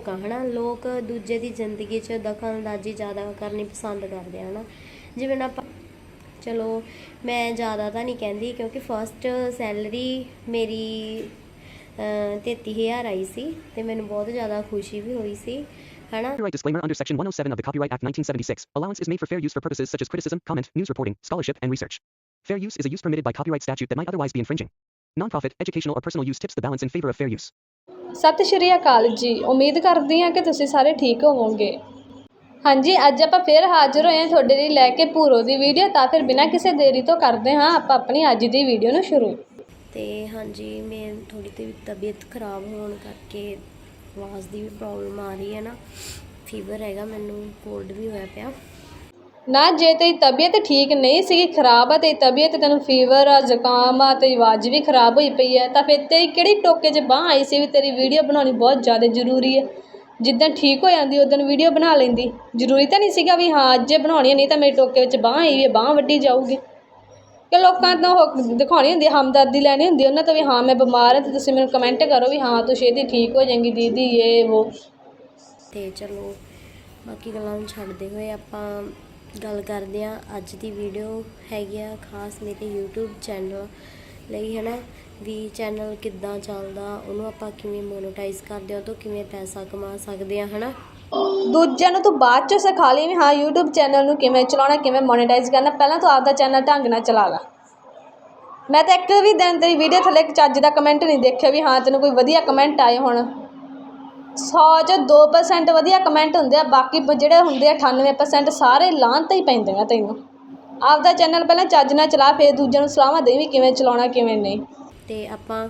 ਲੋਕ ਆ ਹਨਾ ਲੋਕ ਦੂਜੇ ਦੀ ਜ਼ਿੰਦਗੀ 'ਚ ਦਖਲਅੰਦਾਜ਼ੀ ਜ਼ਿਆਦਾ ਕਰਨੀ ਪਸੰਦ ਕਰਦੇ ਆ ਹਨਾ ਜਿਵੇਂ ਨਾ ਆਪਾਂ ਚਲੋ ਮੈਂ ਜ਼ਿਆਦਾ ਤਾਂ ਨਹੀਂ ਕਹਿੰਦੀ ਕਿਉਂਕਿ ਫਸਟ ਸੈਲਰੀ ਮੇਰੀ ਅਹ, 33000 ਆਈ ਸੀ ਤੇ ਮੈਨੂੰ ਬਹੁਤ ਜ਼ਿਆਦਾ ਖੁਸ਼ੀ ਵੀ ਹੋਈ ਸੀ ਹਨਾ Copyright disclaimer under Section 107 of the Copyright Act 1976. Allowance is made for fair use for purposes such as criticism, comment, news reporting, scholarship, and research. Fair use is a use permitted by copyright statute that might otherwise be infringing. Nonprofit, educational, or personal use tips the balance in favor of fair use. ਸਤਿ ਸ਼੍ਰੀ ਅਕਾਲ ਜੀ। ਉਮੀਦ ਕਰਦੀ ਹਾਂ ਕਿ ਤੁਸੀਂ ਸਾਰੇ ਠੀਕ ਹੋਵੋਗੇ। ਹਾਂਜੀ, ਅੱਜ ਆਪਾਂ ਫੇਰ ਹਾਜ਼ਰ ਹੋਏ ਹਾਂ ਤੁਹਾਡੇ ਲਈ ਲੈ ਕੇ ਭੂਰੋ ਦੀ ਵੀਡੀਓ। ਤਾਂ ਫਿਰ ਬਿਨਾਂ ਕਿਸੇ ਦੇਰੀ ਤੋਂ ਕਰਦੇ ਹਾਂ ਆਪਾਂ ਆਪਣੀ ਅੱਜ ਦੀ ਵੀਡੀਓ ਨੂੰ ਸ਼ੁਰੂ। ਤੇ ਹਾਂਜੀ, ਮੈਂ ਥੋੜੀ ਤੇ ਤਬੀਅਤ ਖਰਾਬ ਹੋਣ ਕਰਕੇ ਆਵਾਜ਼ ਦੀ ਵੀ ਪ੍ਰੋਬਲਮ ਆ ਰਹੀ ਹੈ ਨਾ। ਫੀਵਰ ਹੈਗਾ ਮੈਨੂੰ ਕੋਲਡ ਵੀ ਹੋਇਆ ਪਿਆ। ਨਾ ਜੇ ਤੇਰੀ ਤਬੀਅਤ ਠੀਕ ਨਹੀਂ ਸੀਗੀ, ਖਰਾਬ ਆ, ਤੇਰੀ ਤਬੀਅਤ, ਤੈਨੂੰ ਫੀਵਰ ਆ, ਜ਼ੁਕਾਮ ਆ, ਤੇਰੀ ਆਵਾਜ਼ ਵੀ ਖਰਾਬ ਹੋਈ ਪਈ ਹੈ ਤਾਂ ਫਿਰ ਤੇਰੀ ਕਿਹੜੀ ਟੋਕੇ 'ਚ ਬਾਹ ਆਈ ਸੀ ਵੀ ਤੇਰੀ ਵੀਡੀਓ ਬਣਾਉਣੀ ਬਹੁਤ ਜ਼ਿਆਦਾ ਜ਼ਰੂਰੀ ਹੈ ਜਿੱਦਣ ਠੀਕ ਹੋ ਜਾਂਦੀ, ਉਦੋਂ ਵੀਡੀਓ ਬਣਾ ਲੈਂਦੀ। ਜ਼ਰੂਰੀ ਤਾਂ ਨਹੀਂ ਸੀਗਾ ਵੀ ਹਾਂ, ਅੱਜ ਬਣਾਉਣੀ ਨਹੀਂ ਤਾਂ ਮੇਰੀ ਟੋਕੇ ਵਿੱਚ ਬਾਹ ਆਈ ਵੀ ਹੈ ਬਾਹ ਵੱਢੀ ਜਾਊਗੀ। ਕਿ ਲੋਕਾਂ ਤੋਂ ਉਹ ਦਿਖਾਉਣੀ ਹੁੰਦੀ ਹਮਦਰਦੀ ਲੈਣੀ ਹੁੰਦੀ ਉਹਨਾਂ ਤੋਂ ਵੀ ਹਾਂ, ਮੈਂ ਬਿਮਾਰ ਹਾਂ ਤੇ ਤੁਸੀਂ ਮੈਨੂੰ ਕਮੈਂਟ ਕਰੋ ਵੀ ਹਾਂ, ਤੂੰ ਛੇਤੀ ਠੀਕ ਹੋ ਜਾਏਗੀ, ਦੀਦੀ, ਇਹ, ਉਹ। ਤੇ ਚਲੋ, ਬਾਕੀ ਗੱਲਾਂ ਨੂੰ ਛੱਡਦੇ ਹੋਏ ਆਪਾਂ ਗੱਲ ਕਰਦੇ ਆ ਅੱਜ ਦੀ ਵੀਡੀਓ ਹੈਗੀ ਆ ਖਾਸ ਮੇਰੇ YouTube ਚੈਨਲ ਲਈ ਹੈ ਨਾ ਵੀ ਚੈਨਲ ਕਿੱਦਾਂ ਚੱਲਦਾ, ਉਹਨੂੰ ਆਪਾਂ ਕਿਵੇਂ ਮੋਨੇਟਾਈਜ਼ ਕਰਦੇ ਆ ਉਹ ਤੋਂ ਕਿਵੇਂ ਪੈਸਾ ਕਮਾ ਸਕਦੇ ਆ ਨਾ ਦੂਜਿਆਂ ਨੂੰ ਤੂੰ ਬਾਅਦ ਚ ਸਿਖਾ ਲਈ ਵੀ, ਹਾਂ, YouTube ਚੈਨਲ ਨੂੰ ਕਿਵੇਂ ਚਲਾਉਣਾ, ਕਿਵੇਂ ਮੋਨੇਟਾਈਜ਼ ਕਰਨਾ, ਪਹਿਲਾਂ ਤੂੰ ਆਪਦਾ ਚੈਨਲ ਢੰਗ ਨਾਲ ਚਲਾ ਲਾ। ਮੈਂ ਤਾਂ ਇੱਕ ਵੀ ਦਿਨ ਤੇਰੀ ਵੀਡੀਓ ਥੱਲੇ ਇੱਕ ਚੱਜ ਦਾ ਕਮੈਂਟ ਨਹੀਂ ਦੇਖਿਆ ਵੀ, ਹਾਂ, ਤੈਨੂੰ ਕੋਈ ਵਧੀਆ ਕਮੈਂਟ ਆਏ ਹੁਣ। 100 ਚ 2% ਵਧੀਆ ਕਮੈਂਟ ਹੁੰਦੇ ਆ ਬਾਕੀ ਜਿਹੜੇ ਹੁੰਦੇ ਆ 98% ਸਾਰੇ ਲਾਂਤ ਹੀ ਪੈਂਦੇ ਆ ਤੈਨੂੰ। ਆਪਦਾ ਚੈਨਲ ਪਹਿਲਾਂ ਚੱਜ ਨਾਲ ਚਲਾ ਫਿਰ ਦੂਜਿਆਂ ਨੂੰ ਸਲਾਹਾਂ ਦੇ ਵੀ ਕਿਵੇਂ ਚਲਾਉਣਾ ਕਿਵੇਂ ਨਹੀਂ। ਤੇ ਆਪਾਂ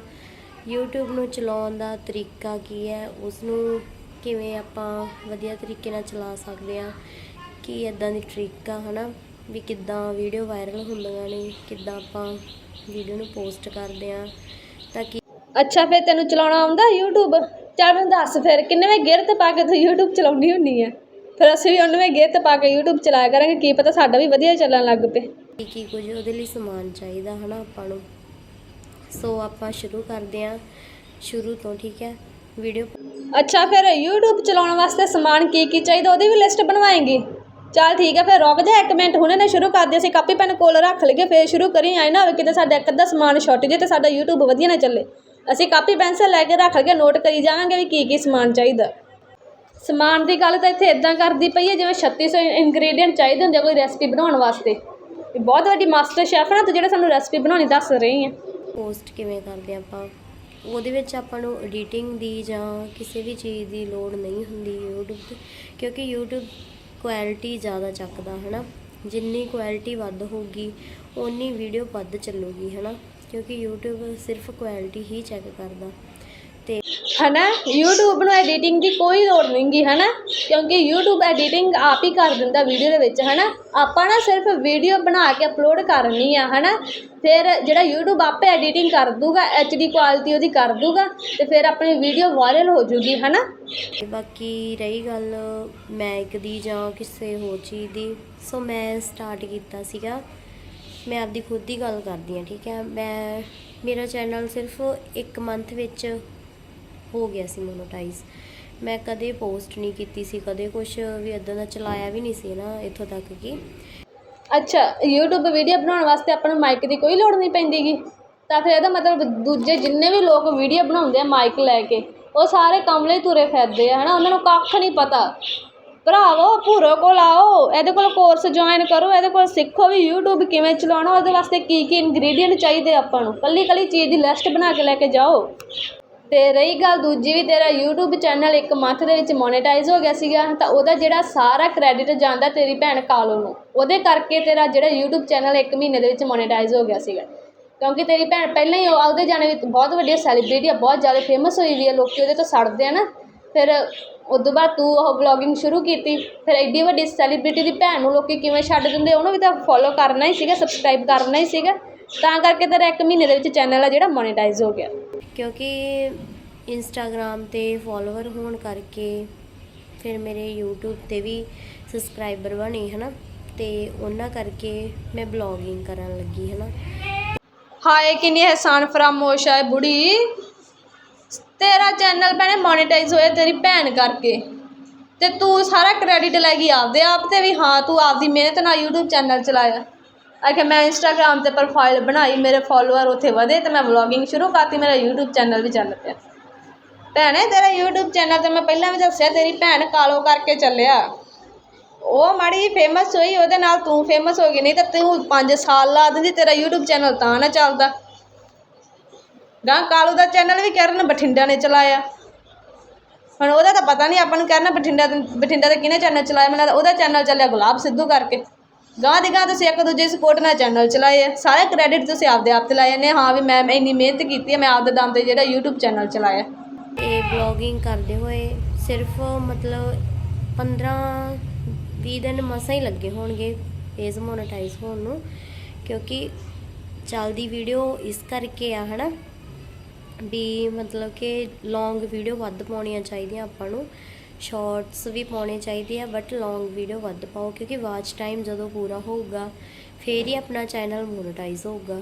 YouTube ਨੂੰ ਚਲਾਉਣ ਦਾ ਤਰੀਕਾ ਕੀ ਹੈ? ਉਸ ਨੂੰ ਕਿਵੇਂ ਆਪਾਂ ਵਧੀਆ ਤਰੀਕੇ ਨਾਲ ਚਲਾ ਸਕਦੇ ਆ ਕੀ ਇਦਾਂ ਦੀ ਟ੍ਰਿਕ ਆ ਹਨਾ? ਵੀ ਕਿੱਦਾਂ ਵੀਡੀਓ ਵਾਇਰਲ ਹੁੰਦੀਆਂ ਨੇ ਕਿੱਦਾਂ ਆਪਾਂ ਵੀਡੀਓ ਨੂੰ ਪੋਸਟ ਕਰਦੇ ਆ ਤਾਂ ਕਿ ਅੱਛਾ ਫਿਰ ਤੈਨੂੰ ਚਲਾਉਣਾ ਆਉਂਦਾ YouTube? ਚੱਲ ਮੈਨੂੰ ਦੱਸ ਫਿਰ ਕਿੰਨੇਵੇਂ ਗੇਅਰ ਤੇ ਪਾ ਕੇ ਤੂੰ YouTube ਚਲਾਉਣੀ ਹੁੰਨੀ ਆ? ਫਿਰ ਅਸੀਂ ਵੀ ਉਹਨਵੇਂ ਗੇਅਰ ਤੇ ਪਾ ਕੇ YouTube ਚਲਾਇਆ ਕਰਾਂਗੇ ਕੀ ਪਤਾ ਸਾਡਾ ਵੀ ਵਧੀਆ ਚੱਲਣ ਲੱਗ ਪਏ। ਕੀ ਕੀ ਕੁਝ ਉਹਦੇ ਲਈ ਸਮਾਨ ਚਾਹੀਦਾ ਹਨਾ ਆਪਾਂ ਨੂੰ। ਸੋ ਆਪਾਂ ਸ਼ੁਰੂ ਕਰਦੇ ਆ ਸ਼ੁਰੂ ਤੋਂ ਠੀਕ ਹੈ ਵੀਡੀਓ ਅੱਛਾ ਫਿਰ YouTube ਚਲਾਉਣ ਵਾਸਤੇ ਸਮਾਨ ਕੀ ਕੀ ਚਾਹੀਦਾ ਉਹਦੀ ਵੀ ਲਿਸਟ ਬਣਵਾਏਂਗੀ। ਚੱਲ ਠੀਕ ਹੈ ਫਿਰ ਰੁਕ ਜਾ ਇੱਕ ਮਿੰਟ ਹੁਣੇ ਨਾ ਸ਼ੁਰੂ ਕਰਦੇ ਅਸੀਂ ਕਾਪੀ ਪੈਨ ਕੋਲ ਰੱਖ ਲਈਏ ਫਿਰ ਸ਼ੁਰੂ ਕਰੀ ਆਏ ਨਾ ਹੋਵੇ ਕਿਤੇ ਸਾਡਾ ਇੱਕ ਅੱਧਾ ਸਮਾਨ ਛੁੱਟ ਜੇ ਤੇ ਸਾਡਾ YouTube ਵਧੀਆ ਨਾ ਚੱਲੇ। ਅਸੀਂ ਕਾਪੀ, ਪੈਨਸਲ ਲੈ ਕੇ ਰੱਖ ਕੇ ਨੋਟ ਕਰੀ ਜਾਵਾਂਗੇ ਵੀ ਕੀ ਕੀ ਸਮਾਨ ਚਾਹੀਦਾ। ਸਮਾਨ ਦੀ ਗੱਲ ਤਾਂ ਇੱਥੇ ਇਦਾਂ ਕਰਦੀ ਪਈ ਹੈ, ਜਿਵੇਂ 3600 ਇਨਗਰੀਡੀਅੰਟ ਚਾਹੀਦੇ ਹੁੰਦੇ ਆ ਕੋਈ ਰੈਸਪੀ ਬਣਾਉਣ ਵਾਸਤੇ। ਬਹੁਤ ਵੱਡੀ ਮਾਸਟਰ ਸ਼ੈਫ ਨਾ ਤੂੰ ਜਿਹੜਾ ਸਾਨੂੰ ਰੈਸਪੀ ਬਣਾਉਣੀ ਦੱਸ ਰਹੀ ਹੈ। ਪੋਸਟ ਕਿਵੇਂ ਕਰਦੇ ਆਪਾਂ? ਉਹਦੇ ਵਿੱਚ ਆਪਾਂ ਨੂੰ ਐਡੀਟਿੰਗ ਦੀ ਜਾਂ ਕਿਸੇ ਵੀ ਚੀਜ਼ ਦੀ ਲੋੜ ਨਹੀਂ ਹੁੰਦੀ YouTube ਤੇ, ਕਿਉਂਕਿ YouTube ਕੁਆਲਿਟੀ ਜ਼ਿਆਦਾ ਚੱਕਦਾ, ਹਨਾ? ਜਿੰਨੀ ਕੁਆਲਿਟੀ ਵੱਧ ਹੋਊਗੀ, ਓਨੀ ਵੀਡੀਓ ਵੱਧ ਚੱਲੂਗੀ, ਹਨਾ? ਕਿਉਂਕਿ YouTube ਸਿਰਫ ਕੁਆਲਿਟੀ ਹੀ ਚੈੱਕ ਕਰਦਾ। ਤੇ ਹਨਾ? YouTube ਨੂੰ ਐਡੀਟਿੰਗ ਦੀ ਕੋਈ ਲੋੜ ਨਹੀਂਗੀ ਹਨਾ? ਕਿਉਂਕਿ YouTube ਐਡੀਟਿੰਗ ਆਪ ਹੀ ਕਰ ਦਿੰਦਾ ਵੀਡੀਓ ਦੇ ਵਿੱਚ ਹਨਾ? ਆਪਾਂ ਨਾ ਸਿਰਫ ਵੀਡੀਓ ਬਣਾ ਕੇ ਅਪਲੋਡ ਕਰਨੀ ਆ ਹਨਾ? ਫਿਰ ਜਿਹੜਾ YouTube ਆਪੇ ਐਡੀਟਿੰਗ ਕਰ ਦੂਗਾ HD ਕੁਆਲਿਟੀ ਉਹਦੀ ਕਰ ਦੂਗਾ ਤੇ ਫਿਰ ਆਪਣੀ ਵੀਡੀਓ ਵਾਇਰਲ ਹੋ ਜੂਗੀ ਹਨਾ? ਬਾਕੀ ਰਹੀ ਗੱਲ ਮੈਕ ਦੀ ਜਾਂ ਕਿਸੇ ਹੋਰ ਚੀਜ਼ ਦੀ। ਸੋ ਮੈਂ ਸਟਾਰਟ ਕੀਤਾ ਸੀਗਾ। ਮੈਂ ਆਪਦੀ ਖੁਦ ਦੀ ਗੱਲ ਕਰਦੀ ਹਾਂ, ਠੀਕ ਹੈ? ਮੈਂ, ਮੇਰਾ ਚੈਨਲ ਸਿਰਫ 1 ਮੰਥ ਵਿੱਚ ਹੋ ਗਿਆ ਸੀ ਮੋਨੋਟਾਈਜ਼ ਮੈਂ ਕਦੇ ਪੋਸਟ ਨਹੀਂ ਕੀਤੀ ਸੀ, ਕਦੇ ਕੁਝ ਵੀ ਇਦਾਂ ਦਾ ਚਲਾਇਆ ਵੀ ਨਹੀਂ ਸੀ ਨਾ ਇੱਥੋਂ ਤੱਕ ਕਿ। ਅੱਛਾ, YouTube ਵੀਡੀਓ ਬਣਾਉਣ ਵਾਸਤੇ ਆਪਾਂ ਨੂੰ ਮਾਈਕ ਦੀ ਕੋਈ ਲੋੜ ਨਹੀਂ ਪੈਂਦੀਗੀ। ਤਾਂ ਫਿਰ ਇਹਦਾ ਮਤਲਬ ਦੂਜੇ ਜਿੰਨੇ ਵੀ ਲੋਕ ਵੀਡੀਓ ਬਣਾਉਂਦੇ ਆ ਮਾਈਕ ਲੈ ਕੇ, ਉਹ ਸਾਰੇ ਕਮਲੇ ਹੀ ਤੁਰੇ ਫਿਰਦੇ ਆ, ਹਨਾ? ਉਹਨਾਂ ਨੂੰ ਕੱਖ ਨਹੀਂ ਪਤਾ। ਭਰਾਵੋ ਭੂਰੋ ਕੋਲ ਆਓ, ਇਹਦੇ ਕੋਲ ਕੋਰਸ ਜੁਆਇਨ ਕਰੋ, ਇਹਦੇ ਕੋਲ ਸਿੱਖੋ ਵੀ YouTube ਕਿਵੇਂ ਚਲਾਉਣਾ, ਉਹਦੇ ਵਾਸਤੇ ਕੀ ਕੀ ਇਨਗਰੀਡੀਅੰਟ ਚਾਹੀਦੇ ਆਪਾਂ ਨੂੰ। ਕੱਲੀ ਕੱਲੀ ਚੀਜ਼ ਦੀ ਲਿਸਟ ਬਣਾ ਕੇ ਲੈ ਕੇ ਜਾਓ। ਤੇ ਰਹੀ ਗੱਲ ਦੂਜੀ ਵੀ, ਤੇਰਾ YouTube ਚੈਨਲ ਇੱਕ ਮੰਥ ਦੇ ਵਿੱਚ ਮੋਨੇਟਾਈਜ਼ ਹੋ ਗਿਆ ਸੀਗਾ, ਤਾਂ ਉਹਦਾ ਜਿਹੜਾ ਸਾਰਾ ਕ੍ਰੈਡਿਟ ਜਾਂਦਾ ਤੇਰੀ ਭੈਣ ਕਾਲੋ ਨੂੰ। ਉਹਦੇ ਕਰਕੇ ਤੇਰਾ ਜਿਹੜਾ YouTube ਚੈਨਲ ਇੱਕ ਮਹੀਨੇ ਦੇ ਵਿੱਚ ਮੋਨੇਟਾਈਜ਼ ਹੋ ਗਿਆ ਸੀਗਾ। ਕਿਉਂਕਿ ਤੇਰੀ ਭੈਣ, ਪਹਿਲਾਂ ਹੀ ਉਹ- ਉਹਦੇ ਜਾਣੇ ਵਿੱਚ ਬਹੁਤ ਵੱਡੀ ਸੈਲੀਬ੍ਰਿਟੀ ਆ, ਬਹੁਤ ਜ਼ਿਆਦਾ ਫੇਮਸ ਹੋਈ ਵੀ ਆ, ਲੋਕੀ ਉਹਦੇ ਤੋਂ ਸੜਦੇ ਆ ਨਾ। ਫਿਰ ਉਦੋਂ ਬਾਅਦ ਤੂੰ ਉਹ ਵਲੌਗਿੰਗ ਸ਼ੁਰੂ ਕੀਤੀ ਫਿਰ ਐਡੀ ਵੱਡੀ ਸੈਲੀਬ੍ਰਿਟੀ ਦੀ ਭੈਣ ਨੂੰ ਲੋਕੀ ਕਿਵੇਂ ਛੱਡ ਦਿੰਦੇ ਉਹਨੂੰ ਵੀ ਤਾਂ ਫੋਲੋ ਕਰਨਾ ਹੀ ਸੀਗਾ ਸਬਸਕ੍ਰਾਈਬ ਕਰਨਾ ਹੀ ਸੀਗਾ। ਤਾਂ ਕਰਕੇ ਤੇਰਾ ਇੱਕ ਮਹੀਨੇ ਦੇ ਵਿੱਚ ਚੈਨਲ ਆ ਜਿਹੜਾ ਮੋਨੇਟਾਈਜ਼ ਹੋ ਗਿਆ। ਕਿਉਂਕਿ ਇੰਸਟਾਗ੍ਰam ਤੇ ਫੋਲੋਅਰ ਹੋਣ ਕਰਕੇ ਫਿਰ ਮੇਰੇ YouTube ਤੇ ਵੀ ਸਬਸਕ੍ਰਾਈਬਰ ਬਣੇ ਹਨਾ? ਤੇ ਉਹਨਾਂ ਕਰਕੇ ਮੈਂ ਬਲੌਗਿੰਗ ਕਰਨ ਲੱਗੀ ਹਨਾ? ਹਾਏ ਕਿੰਨੀ ਅਹਿਸਾਨ ਫਰਾਮੋਸ਼ ਹੈ ਬੁੜੀ। ਤੇਰਾ ਚੈਨਲ ਭੈਣੇ ਮੋਨੇਟਾਈਜ਼ ਹੋਇਆ ਤੇਰੀ ਭੈਣ ਕਰਕੇ। ਤੇ ਤੂੰ ਸਾਰਾ ਕ੍ਰੈਡਿਟ ਲੈ ਗਈ ਆਪਦੇ ਆਪ ਤੇ ਵੀ ਹਾਂ, ਤੂੰ ਆਪਦੀ ਮਿਹਨਤ ਨਾਲ YouTube ਚੈਨਲ ਚਲਾਇਆ। ਆਖੇ ਮੈਂ ਇੰਸਟਾਗ੍ਰਾਮ ਤੇ ਪ੍ਰੋਫਾਈਲ ਬਣਾਈ, ਮੇਰੇ ਫਾਲੋਅਰ ਉੱਥੇ ਵਧੇ ਤੇ ਮੈਂ ਵਲੌਗਿੰਗ ਸ਼ੁਰੂ ਕਰਤੀ, ਮੇਰਾ YouTube ਚੈਨਲ ਵੀ ਚੱਲ ਪਿਆ। ਭੈਣੇ, ਤੇਰਾ YouTube ਚੈਨਲ ਤੇ ਮੈਂ ਪਹਿਲਾਂ ਵੀ ਦੱਸਿਆ, ਤੇਰੀ ਭੈਣ ਕਾਲੋ ਕਰਕੇ ਚੱਲਿਆ। ਉਹ ਮਾੜੀ ਫੇਮਸ ਹੋਈ, ਉਹਦੇ ਨਾਲ ਤੂੰ ਫੇਮਸ ਹੋ ਗਈ, ਨਹੀਂ ਤਾਂ ਤੂੰ 5 ਸਾਲ ਲਾ ਦਿੰਦੀ, ਤੇਰਾ YouTube ਚੈਨਲ ਤਾਂ ਨਾ ਚੱਲਦਾ। ਗਾਂ ਕਾਲੂ ਦਾ ਚੈਨਲ ਵੀ ਕਰਨ ਬਠਿੰਡਾ ਨੇ ਚਲਾਇਆ। ਹੁਣ ਉਹਦਾ ਤਾਂ ਪਤਾ ਨਹੀਂ ਆਪਾਂ ਨੂੰ ਕਹਿਣਾ ਬਠਿੰਡਾ ਦੇ ਬਠਿੰਡਾ ਦੇ ਕਿਹਨੇ ਚੈਨਲ ਚਲਾਇਆ? ਮੈਨੂੰ ਉਹਦਾ ਚੈਨਲ ਚੱਲਿਆ ਗੁਲਾਬ ਸਿੱਧੂ ਕਰਕੇ। ਗਾਂ ਦੀ ਗਾਂ ਤੁਸੀਂ ਇੱਕ ਦੂਜੇ ਸਪੋਰਟ ਨਾਲ ਚੈਨਲ ਚਲਾਏ ਆ। ਸਾਰੇ ਕ੍ਰੈਡਿਟ ਤੁਸੀਂ ਆਪਦੇ ਆਪ ਤੇ ਲਾਏ ਨੇ ਹਾਂ ਵੀ ਮੈਂ ਮੈਂ ਇੰਨੀ ਮਿਹਨਤ ਕੀਤੀ ਹੈ ਮੈਂ ਆਪਦੇ ਦਮ ਤੇ ਜਿਹੜਾ YouTube ਚੈਨਲ ਚਲਾਇਆ। ਇਹ ਵਲੌਗਿੰਗ ਕਰਦੇ ਹੋਏ ਸਿਰਫ ਮਤਲਬ 15 20 ਦਿਨ ਮਸਾਂ ਹੀ ਲੱਗੇ ਹੋਣਗੇ ਪੇਜ ਮੋਨੇਟਾਈਜ਼ ਹੋਣ ਨੂੰ। ਕਿਉਂਕਿ ਚੱਲਦੀ ਵੀਡੀਓ ਇਸ ਕਰਕੇ ਆ, ਹਨਾ? ਵੀ ਮਤਲਬ ਕਿ ਲੌਂਗ ਵੀਡੀਓ ਵੱਧ ਪਾਉਣੀਆਂ ਚਾਹੀਦੀਆਂ ਆਪਾਂ ਨੂੰ। ਸ਼ਾਰਟਸ ਵੀ ਪਾਉਣੇ ਚਾਹੀਦੇ ਆ ਬਟ ਲੌਂਗ ਵੀਡੀਓ ਵੱਧ ਪਾਓ, ਕਿਉਂਕਿ ਵਾਚ ਟਾਈਮ ਜਦੋਂ ਪੂਰਾ ਹੋਊਗਾ, ਫੇਰ ਹੀ ਆਪਣਾ ਚੈਨਲ ਮੋਨੇਟਾਈਜ਼ ਹੋਊਗਾ।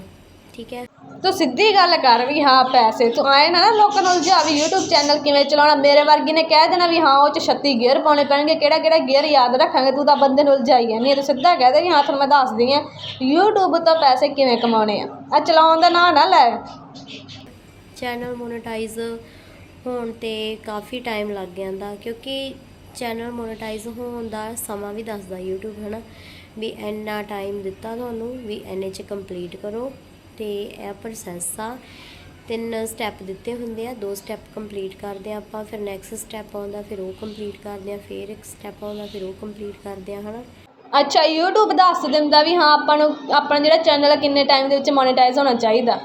ਠੀਕ ਹੈ? ਤੂੰ ਸਿੱਧੀ ਗੱਲ ਕਰ ਵੀ ਹਾਂ, ਪੈਸੇ ਤੂੰ ਆਏ ਨਾ ਨਾ ਲੋਕਾਂ ਨੂੰ ਉਲਝਾ ਵੀ YouTube ਚੈਨਲ ਕਿਵੇਂ ਚਲਾਉਣਾ, ਮੇਰੇ ਵਰਗੀ ਨੇ ਕਹਿ ਦੇਣਾ ਵੀ ਹਾਂ, ਉਹ ਚ 36 ਗੇਅਰ ਪਾਉਣੇ ਪੈਣਗੇ ਕਿਹੜਾ ਕਿਹੜਾ ਗੇਅਰ ਯਾਦ ਰੱਖਾਂਗੇ, ਤੂੰ ਤਾਂ ਬੰਦੇ ਨੂੰ ਉਲਝਾਈ ਜਾਂਦੀ ਹੈ, ਤੂੰ ਸਿੱਧਾ ਕਹਿ ਦੇ ਵੀ ਹਾਂ, ਤੁਹਾਨੂੰ ਮੈਂ ਦੱਸਦੀ ਹਾਂ, YouTube ਤੋਂ ਪੈਸੇ ਕਿਵੇਂ ਕਮਾਉਣੇ ਆ। ਆ ਚਲਾਉਣ ਦਾ ਨਾਂ ਨਾ ਲੈ। ਚੈਨਲ ਮੋਨੇਟਾਈਜ਼ ਹੋਣ ਤੇ ਕਾਫੀ ਟਾਈਮ ਲੱਗ ਜਾਂਦਾ, ਕਿਉਂਕਿ ਚੈਨਲ ਮੋਨੇਟਾਈਜ਼ ਹੋਣ ਦਾ ਸਮਾਂ ਵੀ ਦੱਸਦਾ YouTube, ਹਨਾ? ਵੀ ਇੰਨਾ ਟਾਈਮ ਦਿੱਤਾ ਤੁਹਾਨੂੰ, ਵੀ ਇੰਨੇ ਚ ਕੰਪਲੀਟ ਕਰੋ ਤੇ ਇਹ ਪ੍ਰੋਸੈਸ ਆ। ਤਿੰਨ ਸਟੈਪ ਦਿੱਤੇ ਹੁੰਦੇ ਆ, ਦੋ ਸਟੈਪ ਕੰਪਲੀਟ ਕਰਦੇ ਆ ਆਪਾਂ, ਫਿਰ ਨੈਕਸਟ ਸਟੈਪ ਆਉਂਦਾ, ਫਿਰ ਉਹ ਕੰਪਲੀਟ ਕਰਦੇ ਆ, ਫਿਰ ਇੱਕ ਸਟੈਪ ਆਉਂਦਾ, ਫਿਰ ਉਹ ਕੰਪਲੀਟ ਕਰਦੇ ਆ, ਹਨਾ? ਅੱਛਾ, YouTube ਦੱਸ ਦਿੰਦਾ ਵੀ ਹਾਂ, ਆਪਾਂ ਨੂੰ ਆਪਣਾ ਜਿਹੜਾ ਚੈਨਲ ਆ, ਕਿੰਨੇ ਟਾਈਮ ਦੇ ਵਿੱਚ ਮੋਨੇਟਾਈਜ਼ ਹੋਣਾ ਚਾਹੀਦਾ?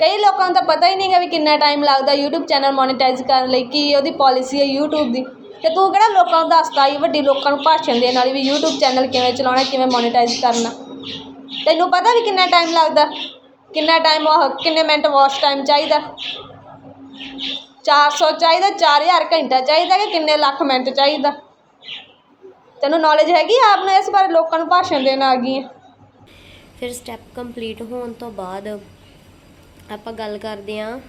ਕਈ ਲੋਕਾਂ ਨੂੰ ਤਾਂ ਪਤਾ ਹੀ ਨਹੀਂ ਨਹੀਂਗਾ ਵੀ ਕਿੰਨਾ ਟਾਈਮ ਲੱਗਦਾ YouTube ਚੈਨਲ ਮੋਨੀਟਾਈਜ਼ ਕਰਨ ਲਈ, ਕੀ ਉਹਦੀ ਪਾਲਿਸੀ ਹੈ YouTube ਦੀ। ਤੇ ਤੂੰ ਕਿਹੜਾ ਲੋਕਾਂ ਨੂੰ ਦੱਸਦਾ ਹੀ ਵੱਡੀ ਲੋਕਾਂ ਨੂੰ ਭਾਸ਼ਣ ਦੇਣ ਵਾਲੀ ਵੀ YouTube ਚੈਨਲ ਕਿਵੇਂ ਚਲਾਉਣਾ, ਕਿਵੇਂ ਮੋਨੇਟਾਈਜ਼ ਕਰਨਾ। ਤੈਨੂੰ ਪਤਾ ਵੀ ਕਿੰਨਾ ਟਾਈਮ ਲੱਗਦਾ? ਕਿੰਨਾ ਟਾਈਮ ਉਹ, ਕਿੰਨੇ ਮਿੰਟ ਵਾਚ ਟਾਈਮ ਚਾਹੀਦਾ? 400 ਚਾਹੀਦਾ 4000 ਘੰਟਾ ਚਾਹੀਦਾ ਕਿ ਕਿੰਨੇ ਲੱਖ ਮਿੰਟ ਚਾਹੀਦਾ? ਤੈਨੂੰ ਨੌਲੇਜ ਹੈਗੀ ਆ ਆਪ ਨੂੰ ਇਸ ਬਾਰੇ ਲੋਕਾਂ ਨੂੰ ਭਾਸ਼ਣ ਦੇਣ ਆ ਗਈ ਹੈ ਫਿਰ ਸਟੈਪ ਕੰਪਲੀਟ ਹੋਣ ਤੋਂ ਬਾਅਦ ਆਪਾਂ ਗੱਲ ਕਰਦੇ ਆਂ